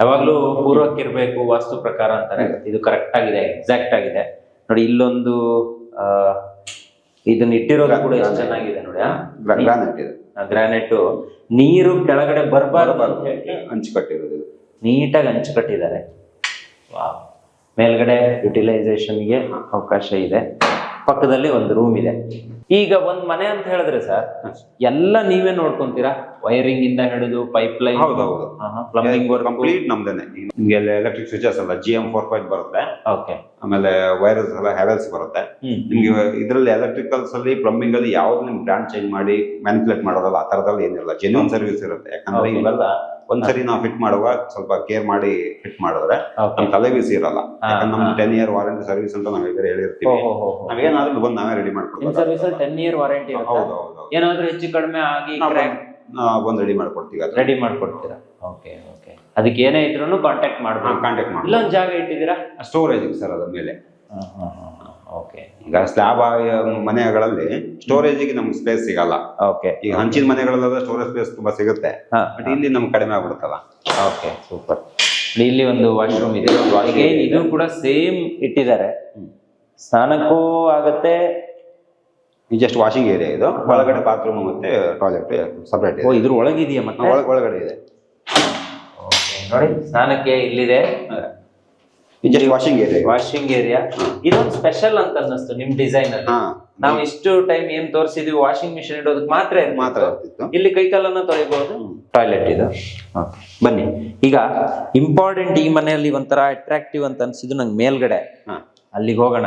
S1: ಯಾವಾಗ್ಲೂ ಪೂರ್ವಕ್ಕಿರ್ಬೇಕು ವಾಸ್ತು ಪ್ರಕಾರ ಅಂತಾರೆ. ಇದು ಕರೆಕ್ಟ್ ಆಗಿದೆ ಎಕ್ಸಾಕ್ಟ್ ಆಗಿದೆ. ನೋಡಿ ಇಲ್ಲೊಂದು ಇದನ್ನ ಇಟ್ಟಿರೋದು ಕೂಡ ಎಷ್ಟು ಚೆನ್ನಾಗಿದೆ ನೋಡಿ
S2: ಗ್ರಾನೈಟ್ ಇದೆ.
S1: ಗ್ರಾನೈಟ್. ನೀರು ಕೆಳಗಡೆ ಬರಬಾರದು ಅಂತ ಹೇಳಿ
S2: ಹಂಚು ಕಟ್ಟಿರೋದು. ಇದು
S1: ನೀಟಾಗಿ ಹಂಚು ಕಟ್ಟಿದ್ದಾರೆ. ಮೇಲ್ಗಡೆ ಯುಟಿಲೈಸೇಷನ್ಗೆ ಅವಕಾಶ ಇದೆ. ಪಕ್ಕದಲ್ಲಿ ಒಂದು ರೂಮ್ ಇದೆ. ಈಗ ಒಂದ್ ಮನೆ ಅಂತ ಹೇಳಿದ್ರೆ ಸರ್ ಎಲ್ಲ ನೀವೇ ನೋಡ್ಕೊಂತೀರಾ? ವೈರಿಂಗ್ ಇಂದ ಹಿಡಿದು pipe line. Plumbing work
S2: complete ನಮ್ದೇನೆ. ನಿಮ್ಗೆ ಎಲೆಕ್ಟ್ರಿಕ್ ಸ್ವಿಚಸ್ ಎಲ್ಲ ಜಿ ಎಂ ಫೋರ್ ಪಾಯಿಂಟ್ ಬರುತ್ತೆ.
S1: ಓಕೆ
S2: ಆಮೇಲೆ ವೈರಸ್ ಎಲ್ಲ ಹ್ಯಾವೆಲ್ಸ್ ಬರುತ್ತೆ. ನಿಮ್ಗೆ ಇದರಲ್ಲಿ ಎಲೆಕ್ಟ್ರಿಕಲ್ಸ್ ಅಲ್ಲಿ ಪ್ಲಂಬಿಂಗ್ ಅಲ್ಲಿ ಯಾವ್ದು ನಿಮ್ ಬ್ರ್ಯಾಂಡ್ ಚೇಂಜ್ ಮಾಡಿ ಮ್ಯಾನಿಪುಲೇಟ್ ಮಾಡೋದಲ್ಲ ಆ ತರದಲ್ಲಿ ಏನಿಲ್ಲ. ಜೆನ್ಯೂನ್ ಸರ್ವಿಸ್ ಇರುತ್ತೆ. ಯಾಕಂದ್ರೆ ಇವೆಲ್ಲ ಒಂದ್ಸರಿ ನಾವು ಫಿಟ್ ಮಾಡುವಾಗ ಸ್ವಲ್ಪ ಕೇರ್ ಮಾಡಿ ಫಿಟ್ ಮಾಡಿದ್ರೆ ನಮ್ ತಲೆ ಬಿಸಿ ಇರಲ್ಲ.
S1: ನಮ್
S2: ಯಾಕಂದ್ರೆ ನಮ್ದು. ಟೆನ್ ಇಯರ್ ವಾರಂಟಿ ಸರ್ವಿಸ್ ಅಂತ ನಾವ್ ಈಗ ಹೇಳಿರ್ತೀವಿ. ನಾವೇನಾದ್ರೂ ಬಂದು ನಾವೇ ರೆಡಿ ಮಾಡ್ಕೊಡ್ತೀವಿ
S1: ಸರ್ವಿಸ್ ಟೆನ್ ಇಯರ್ ವಾರಂಟಿ
S2: ಹೌದು ಹೌದು
S1: ಏನಾದ್ರೂ ಹೆಚ್ಚು ಕಡಿಮೆ ಆಗಿ
S2: ಬಂದು ರೆಡಿ ಮಾಡ್ಕೊಡ್ತೀವಿ
S1: ರೆಡಿ ಮಾಡ್ಕೊಡ್ತೀರಾ? ಓಕೆ ಓಕೆ ಅದಕ್ಕೆ ಏನೇ ಇದ್ರೂ ಕಾಂಟ್ಯಾಕ್ಟ್ ಮಾಡ್ಬೋದು.
S2: ಕಾಂಟ್ಯಾಕ್ಟ್ ಮಾಡಿ
S1: ಇಲ್ಲೊಂದು ಜಾಗ ಇಟ್ಟಿದ್ದೀರಾ?
S2: ಸ್ಟೋರೇಜ್ ಸರ್ ಅದ್ರ ಮೇಲೆ.
S1: ಓಕೆ
S2: ಈಗ ಸ್ಲ್ಯಾಬ್ ಮನೆಗಳಲ್ಲಿ ಸ್ಟೋರೇಜಿಗೆ ನಮ್ಗೆ ಸ್ಪೇಸ್ ಸಿಗಲ್ಲ.
S1: ಓಕೆ
S2: ಈಗ ಹಂಚಿನ ಮನೆಗಳಲ್ಲಾದ್ರೆ ಸ್ಟೋರೇಜ್ ಸ್ಪೇಸ್ ತುಂಬಾ ಸಿಗುತ್ತೆ. ಬಟ್ ಇಲ್ಲಿ ನಮ್ಗೆ ಕಡಿಮೆ ಆಗ್ಬಿಡುತ್ತಲ್ಲ.
S1: ಓಕೆ ಸೂಪರ್ ಇಲ್ಲಿ ಒಂದು ವಾಶ್ರೂಮ್ ಇದೆ. ಇದು. ಕೂಡ ಸೇಮ್ ಇಟ್ಟಿದ್ದಾರೆ. ಸ್ನಾನಕ್ಕೂ ಆಗತ್ತೆ.
S2: ಜಸ್ಟ್ ವಾಷಿಂಗ್ ಏರಿಯಾ ಇದು. ಒಳಗಡೆ ಬಾತ್ರೂಮ್ ಮತ್ತೆ ಟಾಯ್ಲೆಟ್ ಸಪ್ರೇಟ್
S1: ಓ
S2: ಇದೆ.
S1: ಇದ್ರ ಒಳಗಿದೆಯಾ ಮತ್ತೆ?
S2: ಒಳ- ಒಳಗಡೆ ಇದೆ.
S1: ನೋಡಿ ಸ್ನಾನಕ್ಕೆ ಇಲ್ಲಿದೆ.
S2: Just washing area
S1: washing area ಇದೊಂದು ಸ್ಪೆಷಲ್ ಅಂತ ಅನ್ನಿಸ್ತು ನಿಮ್ ಡಿಸೈನ್ ಅಲ್ಲಿ. ನಾವು ಇಷ್ಟು ಟೈಮ್ ಏನ್ ತೋರಿಸಿದ್ವಿ ವಾಷಿಂಗ್ ಮಿಷಿನ್ ಇಡೋದಕ್ಕೆ ಮಾತ್ರ.
S2: ಮಾತ್ರ
S1: ಇಲ್ಲಿ ಕೈಕಾಲನ್ನ ತೊಳಿಬಹುದು ಟಾಯ್ಲೆಟ್ ಇದು. ಬನ್ನಿ. ಈಗ ಇಂಪಾರ್ಟೆಂಟ್ ಈ ಮನೆಯಲ್ಲಿ ಒಂಥರ ಅಟ್ರಾಕ್ಟಿವ್ ಅಂತ ಅನ್ಸಿದ್ದು ನಂಗೆ ಮೇಲ್ಗಡೆ. ಅಲ್ಲಿಗೆ ಹೋಗೋಣ.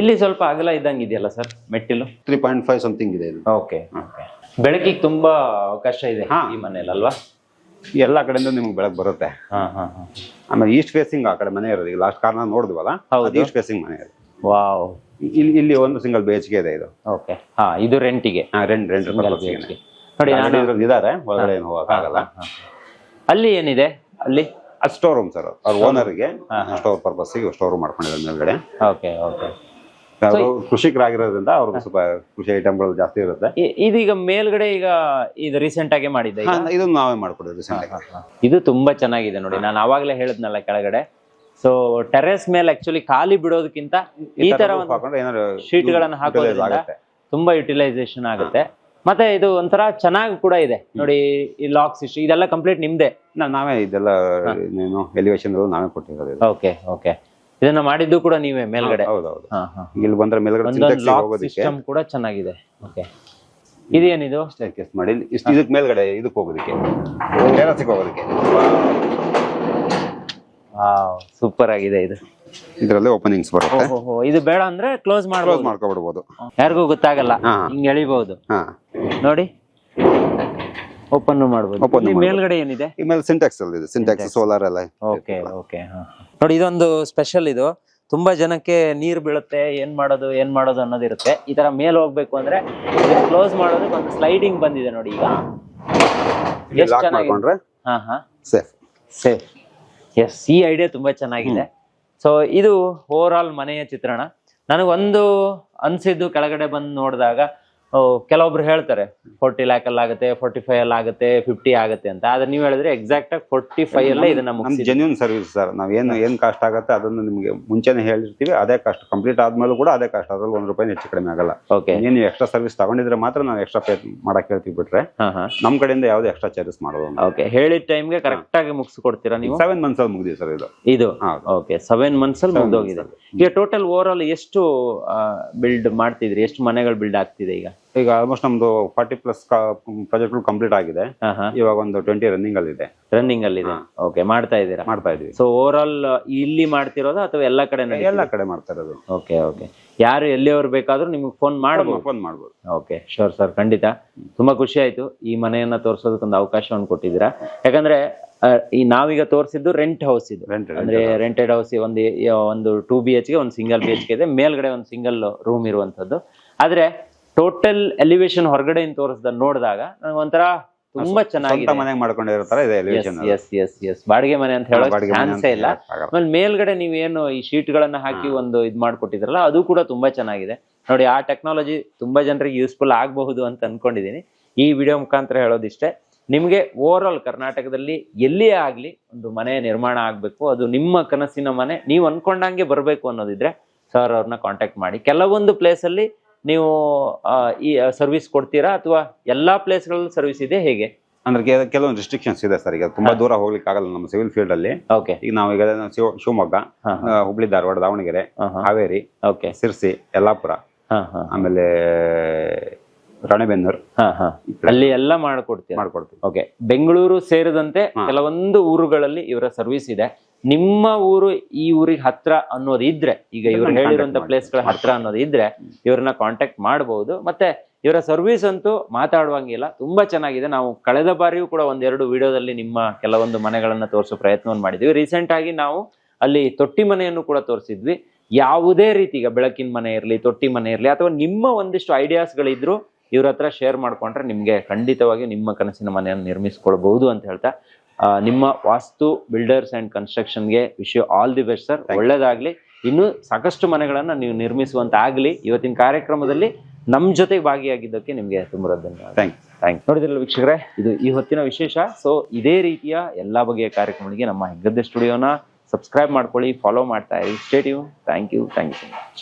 S1: ಇಲ್ಲಿ ಸ್ವಲ್ಪ ಅಗಲ ಇದ್ದಂಗೆ ಇದೆಯಲ್ಲ ಸರ್? ಮೆಟ್ಟಿಲು?
S2: ತ್ರೀ ಪಾಯಿಂಟ್ ಫೈವ್ ಸಮಥಿಂಗ್ ಇದೆ
S1: ಓಕೆ ಬೆಳಕಿಗೆ ತುಂಬಾ ಅವಕಾಶ ಇದೆ. ಈ ಮನೆಯಲ್ಲಿ ಅಲ್ವಾ?
S2: ಎಲ್ಲ ಕಡೆಯಿಂದ ನಿಮ್ಗೆ ಬೆಳಕ್ ಬರುತ್ತೆ.
S1: ಹಾ ಹಾ ಹಾ.
S2: ಆಮೇಲೆ ಈಸ್ಟ್ ಫೇಸಿಂಗ್ ಆ ಕಡೆ ಮನೆ ಇರೋದು. ಈಗ ಲಾಸ್ಟ್ ಕಾರ್ನ ನೋಡಿದ್ವಲ್ಲ?
S1: ಹೌದು.
S2: ಅದು ಈಸ್ಟ್ ಫೇಸಿಂಗ್ ಮನೆ ಇದೆ
S1: ವಾವ್.
S2: ಇಲ್ಲಿ ಇಲ್ಲಿ ಒಂದು ಸಿಂಗಲ್ ಬಿ ಎಚ್ ಕೆ ಇದೆ ಇದು
S1: ಓಕೆ ಹಾ ಇದು ರೆಂಟಿಗೆ
S2: ರೆಂಟ್ ರೆಂಟ್
S1: ನೋಡಿ ನಾನು
S2: ಇದಾರೆ. ಒಳಗಡೆ ಏನು ಹೋಗಕ್ಕಾಗಲ್ಲ.
S1: ಅಲ್ಲಿ ಏನಿದೆ? ಅಲ್ಲಿ?
S2: ಸ್ಟೋರ್ ರೂಮ್ ಸರ್ ಅವ್ರ ಓನರ್ಗೆ. ಸ್ಟೋರ್ ಪರ್ಪಸ್ಗೆ ಸ್ಟೋರ್ ರೂಮ್ ಮಾಡ್ಕೊಂಡಿದ್ದಾರೆ ಮೇಲ್ಗಡೆ.
S1: ಓಕೆ ಓಕೆ
S2: ಅವರು ಕೃಷಿಕರಾಗಿರೋದ್ರಿಂದ ಅವ್ರಿಗೆ ಸ್ವಲ್ಪ ಕೃಷಿ ಐಟಮ್ಗಳು ಜಾಸ್ತಿ ಇರುತ್ತೆ.
S1: ಇದೀಗ ಮೇಲ್ಗಡೆ ಈಗ ಇದು ರೀಸೆಂಟ್ ಆಗಿ ಮಾಡಿದ್ದೆ
S2: ಈಗ. ಇದನ್ನ ನಾವೇ ಮಾಡ್ಕೊಡೋದು ರೀಸೆಂಟ್
S1: ಇದು ತುಂಬಾ ಚೆನ್ನಾಗಿದೆ ನೋಡಿ. ನಾನು ಅವಾಗ್ಲೇ ಹೇಳಿದ್ನಲ್ಲ ಕೆಳಗಡೆ. ಸೊ ಟೆರೆಸ್ ಮೇಲೆ ಆಕ್ಚುಲಿ ಖಾಲಿ ಬಿಡೋದಕ್ಕಿಂತ ಈ ತರ ಒಂದು
S2: ಹಾಕೊಂಡ್ರೆ ಏನಾದ್ರು
S1: ಶೀಟ್ ಗಳನ್ನ ಹಾಕೋದ್ರಿಂದ
S2: ಆಗುತ್ತೆ.
S1: ತುಂಬಾ ಯುಟಿಲೈಸೇಷನ್ ಆಗುತ್ತೆ. ಮತ್ತೆ ಇದು ಒಂಥರ ಚೆನ್ನಾಗಿ ಕೂಡ ಇದೆ. ನೋಡಿ ಈ ಲಾಕ್ ಸಿಸ್ಟಮ್ ಇದೆಲ್ಲ ಕಂಪ್ಲೀಟ್ ನಿಮ್ದೆ?
S2: ನಾವೇ ಇದೆಲ್ಲ ಏನು ಎಲಿವೇಶನ್ ನಾವೇ ಕೊಟ್ಟಿರೋದು ಇದು.
S1: ಓಕೆ ಓಕೆ ಇದನ್ನ ಮಾಡಿದ್ದು ಕೂಡ ನೀವೇ ಮೇಲ್ಗಡೆ.
S2: ಹೌದೌದು ಇಲ್ಲಿ ಬಂದ್ರೆ ಮೇಲ್ಗಡೆ ಸಿಂಟೆಕ್ಸ್ ಹೋಗೋದಕ್ಕೆ.
S1: ಸಿಸ್ಟಮ್ ಕೂಡ ಚೆನ್ನಾಗಿದೆ. ಓಕೆ ಇದೇನಿದು?
S2: ಸ್ಟೇರ್ಕೇಸ್ ಮಾಡಿ. ಇಷ್ಟು ಇದಕ್ಕೆ ಮೇಲ್ಗಡೆ ಇದಕ್ಕೆ ಹೋಗೋದಕ್ಕೆ. ಟೆರಸ್ಗೆ ಹೋಗೋದಕ್ಕೆ.
S1: ಸೂಪರ್ ಆಗಿದೆ ಇದು.
S2: ಇದರಲ್ಲಿ ಓಪನಿಂಗ್ಸ್ ಬರುತ್ತೆ.
S1: ಓಹೋ ಇದು ಬೇಡ ಅಂದ್ರೆ ಕ್ಲೋಸ್
S2: ಕ್ಲೋಸ್
S1: ಮಾಡ್ಬೋದು
S2: ಮಾಡ್ಕೊಬಿಡ್ಬೋದು.
S1: ಯಾರಿಗೂ ಗೊತ್ತಾಗಲ್ಲ. ಹಿಂಗ್ ಎಳಿಬಹುದು
S2: ಹಾ.
S1: ನೋಡಿ. ಓಪನ್ ಮಾಡ್ಬೋದು.
S2: Open
S1: ಇಲ್ಲಿ
S2: ಮಾಡ್ಬೋದು.
S1: ಮೇಲ್ಗಡೆ ಏನಿದೆ?
S2: ಈ ಮೇಲೆ ಸಿಂಟೆಕ್ಸ್ ಅಲ್ಲಿ ಇದೆ. ಸಿಂಟ್ಯಾಕ್ಸ್ ಸೋಲಾರ್ ಎಲ್ಲ
S1: ಓಕೆ ಓಕೆ ನೋಡಿ ಇದೊಂದು ಸ್ಪೆಷಲ್ ಇದು. ತುಂಬಾ ಜನಕ್ಕೆ ನೀರ್ ಬೀಳುತ್ತೆ ಏನ್ ಮಾಡೋದು ಏನ್ ಮಾಡೋದು ಅನ್ನೋದಿರುತ್ತೆ ಈ ತರ ಮೇಲ್ ಹೋಗ್ಬೇಕು ಅಂದ್ರೆ ಕ್ಲೋಸ್ ಮಾಡೋದಕ್ಕೆ ಒಂದು ಸ್ಲೈಡಿಂಗ್ ಬಂದಿದೆ ನೋಡಿ ಈಗ. ಎಷ್ಟ್
S2: ಲಾಕ್
S1: ಚೆನ್ನಾಗಿದೆ?
S2: ಮಾಡ್ಕೊಂಡ್ರೆ
S1: ಹಾ ಹಾ.
S2: ಸೇಫ್
S1: ಸೇಫ್ ಎಸ್ ಈ ಐಡಿಯಾ ತುಂಬಾ ಚೆನ್ನಾಗಿದೆ. ಸೊ ಇದು ಓವರ್ ಆಲ್ ಮನೆಯ ಚಿತ್ರಣ. ನನಗೊಂದು ಅನ್ಸಿದ್ದು ಕೆಳಗಡೆ ಬಂದು ನೋಡಿದಾಗ ಕೆಲವೊಬ್ರು ಹೇಳ್ತಾರೆ ಫೋರ್ಟಿ ಲ್ಯಾಕ್ ಅಲ್ಲಿ ಆಗುತ್ತೆ ಫೋರ್ಟಿ ಫೈವ್ ಅಲ್ಲಿ ಆಗುತ್ತೆ ಫಿಫ್ಟಿ ಆಗುತ್ತೆ ಅಂತ. ಆದ್ರೆ ನೀವು ಹೇಳಿದ್ರೆ ಎಕ್ಸಾಕ್ಟ್ ಆಗಿ ಫೋರ್ಟಿ ಫೈವ್ ಅಲ್ಲೇ ಇದನ್ನ
S2: ಜೆನ್ಯೂನ್ ಸರ್ವಿಸ್ ಸರ್ ನಾವ್ ಏನು ಏನ್ ಕಾಸ್ಟ್ ಆಗುತ್ತೆ ಅದನ್ನ ನಿಮ್ಗೆ ಮುಂಚೆನೆ ಹೇಳಿರ್ತೀವಿ. ಅದೇ ಕಾಸ್ಟ್ ಕಂಪ್ಲೀಟ್ ಆದ್ಮೇಲೆ ಕೂಡ ಅದೇ ಕಾಸ್ಟ್ ಅದ್ರಲ್ಲಿ ಒಂದ್ ರೂಪಾಯಿ ಹೆಚ್ಚು ಕಡಿಮೆ ಆಗಲ್ಲ.
S1: ಓಕೆ
S2: ಏನ್ ನೀವು ಎಕ್ಸ್ಟ್ರಾ ಸರ್ವಿಸ್ ತಗೊಂಡಿದ್ರೆ ಮಾತ್ರ ನಾವು ಎಕ್ಸ್ಟ್ರಾ ಪೇ ಮಾಡಕ್ ಹೇಳ್ತೀವಿ ಬಿಟ್ರೆ
S1: ಹಾ ಹಾ.
S2: ನಮ್ ಕಡೆಯಿಂದ ಯಾವ್ದು ಎಕ್ಸ್ಟ್ರಾ ಚಾರ್ಜಸ್ ಮಾಡೋದು
S1: ಓಕೆ ಹೇಳಿದ ಟೈಮ್ಗೆ ಕರೆಕ್ಟ್ ಆಗಿ ಮುಗಿಸ್ಕೊಡ್ತೀರಾ ನೀವು?
S2: ಸೆವೆನ್ ಮಂತ್ಸ್ ಅಲ್ಲಿ ಮುಗಿದಿದೆ ಸರ್ ಇದು.
S1: ಇದು? ಓಕೆ ಸೆವೆನ್ ಮಂತ್ಸ್ ಅಲ್ಲಿ ಮುಗ್ದೋಗಿದೆ. ಈಗ ಟೋಟಲ್ ಓವರ್ ಆಲ್ ಎಷ್ಟು ಬಿಲ್ಡ್ ಮಾಡ್ತಿದ್ರಿ? ಎಷ್ಟು ಮನೆಗಳು ಬಿಲ್ಡ್ ಆಗ್ತಿದೆ ಈಗ?
S2: ಈಗ ಆಲ್ಮೋಸ್ಟ್ ನಮ್ದು ಫಾರ್ಟಿ ಪ್ಲಸ್ ಪ್ರಾಜೆಕ್ಟ್ ಕಂಪ್ಲೀಟ್ ಆಗಿದೆ. ಇವಾಗ ಒಂದು ಟ್ವೆಂಟಿ ರನ್ನಿಂಗ್ ಅಲ್ಲಿ ಇದೆ.
S1: ರನ್ನಿಂಗ್ ಅಲ್ಲಿ ಇದೆ. ಓಕೆ ಮಾಡ್ತಾ ಇದ್ದೀರಾ?
S2: ಮಾಡ್ತಾ ಇದೀವಿ
S1: ಸೊ ಓವರ್ ಆಲ್ ಇಲ್ಲಿ ಮಾಡ್ತಿರೋದು ಅಥವಾ ಎಲ್ಲ ಕಡೆ
S2: ಎಲ್ಲ ಕಡೆ ಮಾಡ್ತಾ ಇರೋದು
S1: ಓಕೆ ಓಕೆ ಯಾರು ಎಲ್ಲಿಯವ್ರು ಬೇಕಾದ್ರೂ ನಿಮ್ಗೆ ಫೋನ್ ಮಾಡಬಹುದು
S2: ಫೋನ್ ಮಾಡ್ಬೋದು.
S1: ಓಕೆ ಶೋರ್ ಸರ್ ಖಂಡಿತ. ತುಂಬಾ ಖುಷಿ ಆಯ್ತು. ಈ ಮನೆಯನ್ನ ತೋರಿಸೋದಕ್ಕೊಂದು ಅವಕಾಶವನ್ನು ಕೊಟ್ಟಿದ್ದೀರಾ. ಯಾಕಂದ್ರೆ ಈ ನಾವೀಗ ತೋರಿಸಿದ್ದು ರೆಂಟ್ ಹೌಸ್ ಇದು. ಅಂದ್ರೆ ರೆಂಟೆಡ್ ಹೌಸ್ ಒಂದು ಒಂದು ಟೂ ಬಿ ಎಚ್ಗೆ ಒಂದು ಸಿಂಗಲ್ ಬಿ ಎಚ್ಗೆ ಇದೆ. ಮೇಲ್ಗಡೆ ಒಂದು ಸಿಂಗಲ್ ರೂಮ್ ಇರುವಂತದ್ದು ಆದ್ರೆ ಟೋಟಲ್ ಎಲಿವೇಶನ್ ಹೊರಗಡೆಯಿಂದ ತೋರಿಸ್ದ ನೋಡಿದಾಗ ನನಗೆ ಒಂಥರ ತುಂಬಾ
S2: ಚೆನ್ನಾಗಿ
S1: ಚೆನ್ನಾಗಿದೆ.
S2: ಮನೆಗೆ ಮಾಡ್ಕೊಂಡಿರತರ ಇದೆ ಎಲಿವೇಶನ್
S1: ಎಸ್ ಎಸ್ ಎಸ್ ಬಾಡಿಗೆ ಮನೆ ಅಂತ ಹೇಳೋ ಚಾನ್ಸೇ ಇಲ್ಲ. ಆಮೇಲೆ ಮೇಲ್ಗಡೆ ನೀವೇನು ಈ ಶೀಟ್ ಗಳನ್ನ ಹಾಕಿ ಒಂದು ಇದ್ ಮಾಡ್ಕೊಟ್ಟಿದ್ರಲ್ಲ ಅದು ಕೂಡ ತುಂಬಾ ಚೆನ್ನಾಗಿದೆ. ನೋಡಿ ಆ ಟೆಕ್ನಾಲಜಿ ತುಂಬಾ ಜನರಿಗೆ ಯೂಸ್ಫುಲ್ ಆಗಬಹುದು ಅಂತ ಅನ್ಕೊಂಡಿದೀನಿ. ಈ ವಿಡಿಯೋ ಮುಖಾಂತರ ಹೇಳೋದಿಷ್ಟೇ ನಿಮ್ಗೆ ಓವರ್ ಆಲ್ ಕರ್ನಾಟಕದಲ್ಲಿ ಎಲ್ಲಿಯೇ ಆಗ್ಲಿ ಒಂದು ಮನೆ ನಿರ್ಮಾಣ ಆಗ್ಬೇಕು ಅದು ನಿಮ್ಮ ಕನಸಿನ ಮನೆ ನೀವು ಅನ್ಕೊಂಡಂಗೆ ಬರಬೇಕು ಅನ್ನೋದಿದ್ರೆ ಸರ್ ಅವ್ರನ್ನ ಕಾಂಟ್ಯಾಕ್ಟ್ ಮಾಡಿ. ಕೆಲವೊಂದು ಪ್ಲೇಸ್ ಅಲ್ಲಿ ನೀವು ಈ ಸರ್ವಿಸ್ ಕೊಡ್ತೀರಾ? ಅಥವಾ ಎಲ್ಲಾ ಪ್ಲೇಸ್ಗಳಲ್ಲಿ ಸರ್ವಿಸ್ ಇದೆ ಹೇಗೆ?
S2: ಅಂದ್ರೆ ಕೆಲವೊಂದು ರಿಸ್ಟ್ರಿಕ್ಷನ್ಸ್ ಇದೆ ಸರ್. ಈಗ ತುಂಬಾ ದೂರ ಹೋಗ್ಲಿಕ್ಕೆ ಆಗಲ್ಲ ನಮ್ಮ ಸಿವಿಲ್ ಫೀಲ್ಡ್ ಅಲ್ಲಿ.
S1: ಓಕೆ
S2: ಈಗ ನಾವು ಈಗ ಶಿವ- ಶಿವಮೊಗ್ಗ ಹುಬ್ಳಿ ಧಾರವಾಡ ದಾವಣಗೆರೆ ಹಾವೇರಿ
S1: ಓಕೆ
S2: ಸಿರ್ಸಿ ಯಲ್ಲಾಪುರ ಆಮೇಲೆ ರಾಣೆಬೆನ್ನೂರು.
S1: ಹಾ ಹಾ. ಅಲ್ಲಿ ಎಲ್ಲ ಮಾಡ್ಕೊಡ್ತೀರಾ?
S2: ಮಾಡ್ಕೊಡ್ತೀವಿ.
S1: ಓಕೆ ಬೆಂಗಳೂರು ಸೇರಿದಂತೆ ಕೆಲವೊಂದು ಊರುಗಳಲ್ಲಿ ಇವರ ಸರ್ವಿಸ್ ಇದೆ. ನಿಮ್ಮ ಊರು ಈ ಊರಿಗೆ ಹತ್ರ ಅನ್ನೋದು ಇದ್ರೆ ಈಗ ಇವ್ರು ಹೇಳಿರುವಂತ
S2: contact
S1: ಪ್ಲೇಸ್ಗಳ ಹತ್ರ ಅನ್ನೋದು ಇದ್ರೆ ಇವ್ರನ್ನ ಕಾಂಟ್ಯಾಕ್ಟ್ ಮಾಡಬಹುದು ಮತ್ತೆ ಇವರ ಸರ್ವಿಸ್ ಅಂತೂ ಮಾತಾಡುವಂಗಿಲ್ಲ. ತುಂಬಾ ಚೆನ್ನಾಗಿದೆ. ನಾವು ಕಳೆದ ಬಾರಿಯೂ ಕೂಡ ಒಂದೆರಡು ವಿಡಿಯೋದಲ್ಲಿ ನಿಮ್ಮ ಕೆಲವೊಂದು ಮನೆಗಳನ್ನ ತೋರಿಸೋ ಪ್ರಯತ್ನವನ್ನು ಮಾಡಿದ್ವಿ. ರೀಸೆಂಟ್ ಆಗಿ ನಾವು ಅಲ್ಲಿ ತೊಟ್ಟಿ ಮನೆಯನ್ನು ಕೂಡ ತೋರಿಸಿದ್ವಿ. ಯಾವುದೇ ರೀತಿ ಈಗ ಬೆಳಕಿನ ಮನೆ ಇರಲಿ ತೊಟ್ಟಿ ಮನೆ ಇರಲಿ ಅಥವಾ ನಿಮ್ಮ ಒಂದಿಷ್ಟು ಐಡಿಯಾಸ್ಗಳಿದ್ರು ಇವ್ರ ಹತ್ರ ಶೇರ್ ಮಾಡ್ಕೊಂಡ್ರೆ ನಿಮ್ಗೆ ಖಂಡಿತವಾಗಿ ನಿಮ್ಮ ಕನಸಿನ ಮನೆಯನ್ನು ನಿರ್ಮಿಸ್ಕೊಳ್ಬಹುದು ಅಂತ ಹೇಳ್ತಾ ನಿಮ್ಮ Vastu builders and ಕನ್ಸ್ಟ್ರಕ್ಷನ್ಗೆ wish you all the best sir ಒಳ್ಳೇದಾಗ್ಲಿ. ಇನ್ನು ಸಾಕಷ್ಟು ಮನೆಗಳನ್ನ ನೀವು ನಿರ್ಮಿಸುವಂತಾಗಲಿ ಇವತ್ತಿನ ಕಾರ್ಯಕ್ರಮದಲ್ಲಿ ನಮ್ಮ ಜೊತೆ ಭಾಗಿಯಾಗಿದ್ದಕ್ಕೆ ನಿಮಗೆ ತುಂಬ ಧನ್ಯವಾದ.
S2: ಥ್ಯಾಂಕ್
S1: ನೋಡಿದ್ರಲ್ಲ ವೀಕ್ಷಕರೇ ಇದು ಈ ಹೊತ್ತಿನ ವಿಶೇಷ. ಸೊ ಇದೇ ರೀತಿಯ ಎಲ್ಲಾ ಬಗೆಯ ಕಾರ್ಯಕ್ರಮಗಳಿಗೆ ನಮ್ಮ ಹೆಗ್ಗದ್ದೆ ಸ್ಟುಡಿಯೋನ ಸಬ್ಸ್ಕ್ರೈಬ್ ಮಾಡ್ಕೊಳ್ಳಿ ಫಾಲೋ ಮಾಡ್ತಾ ಇರಿ. ಸ್ಟೇಟಿವ್ thank you thank you so much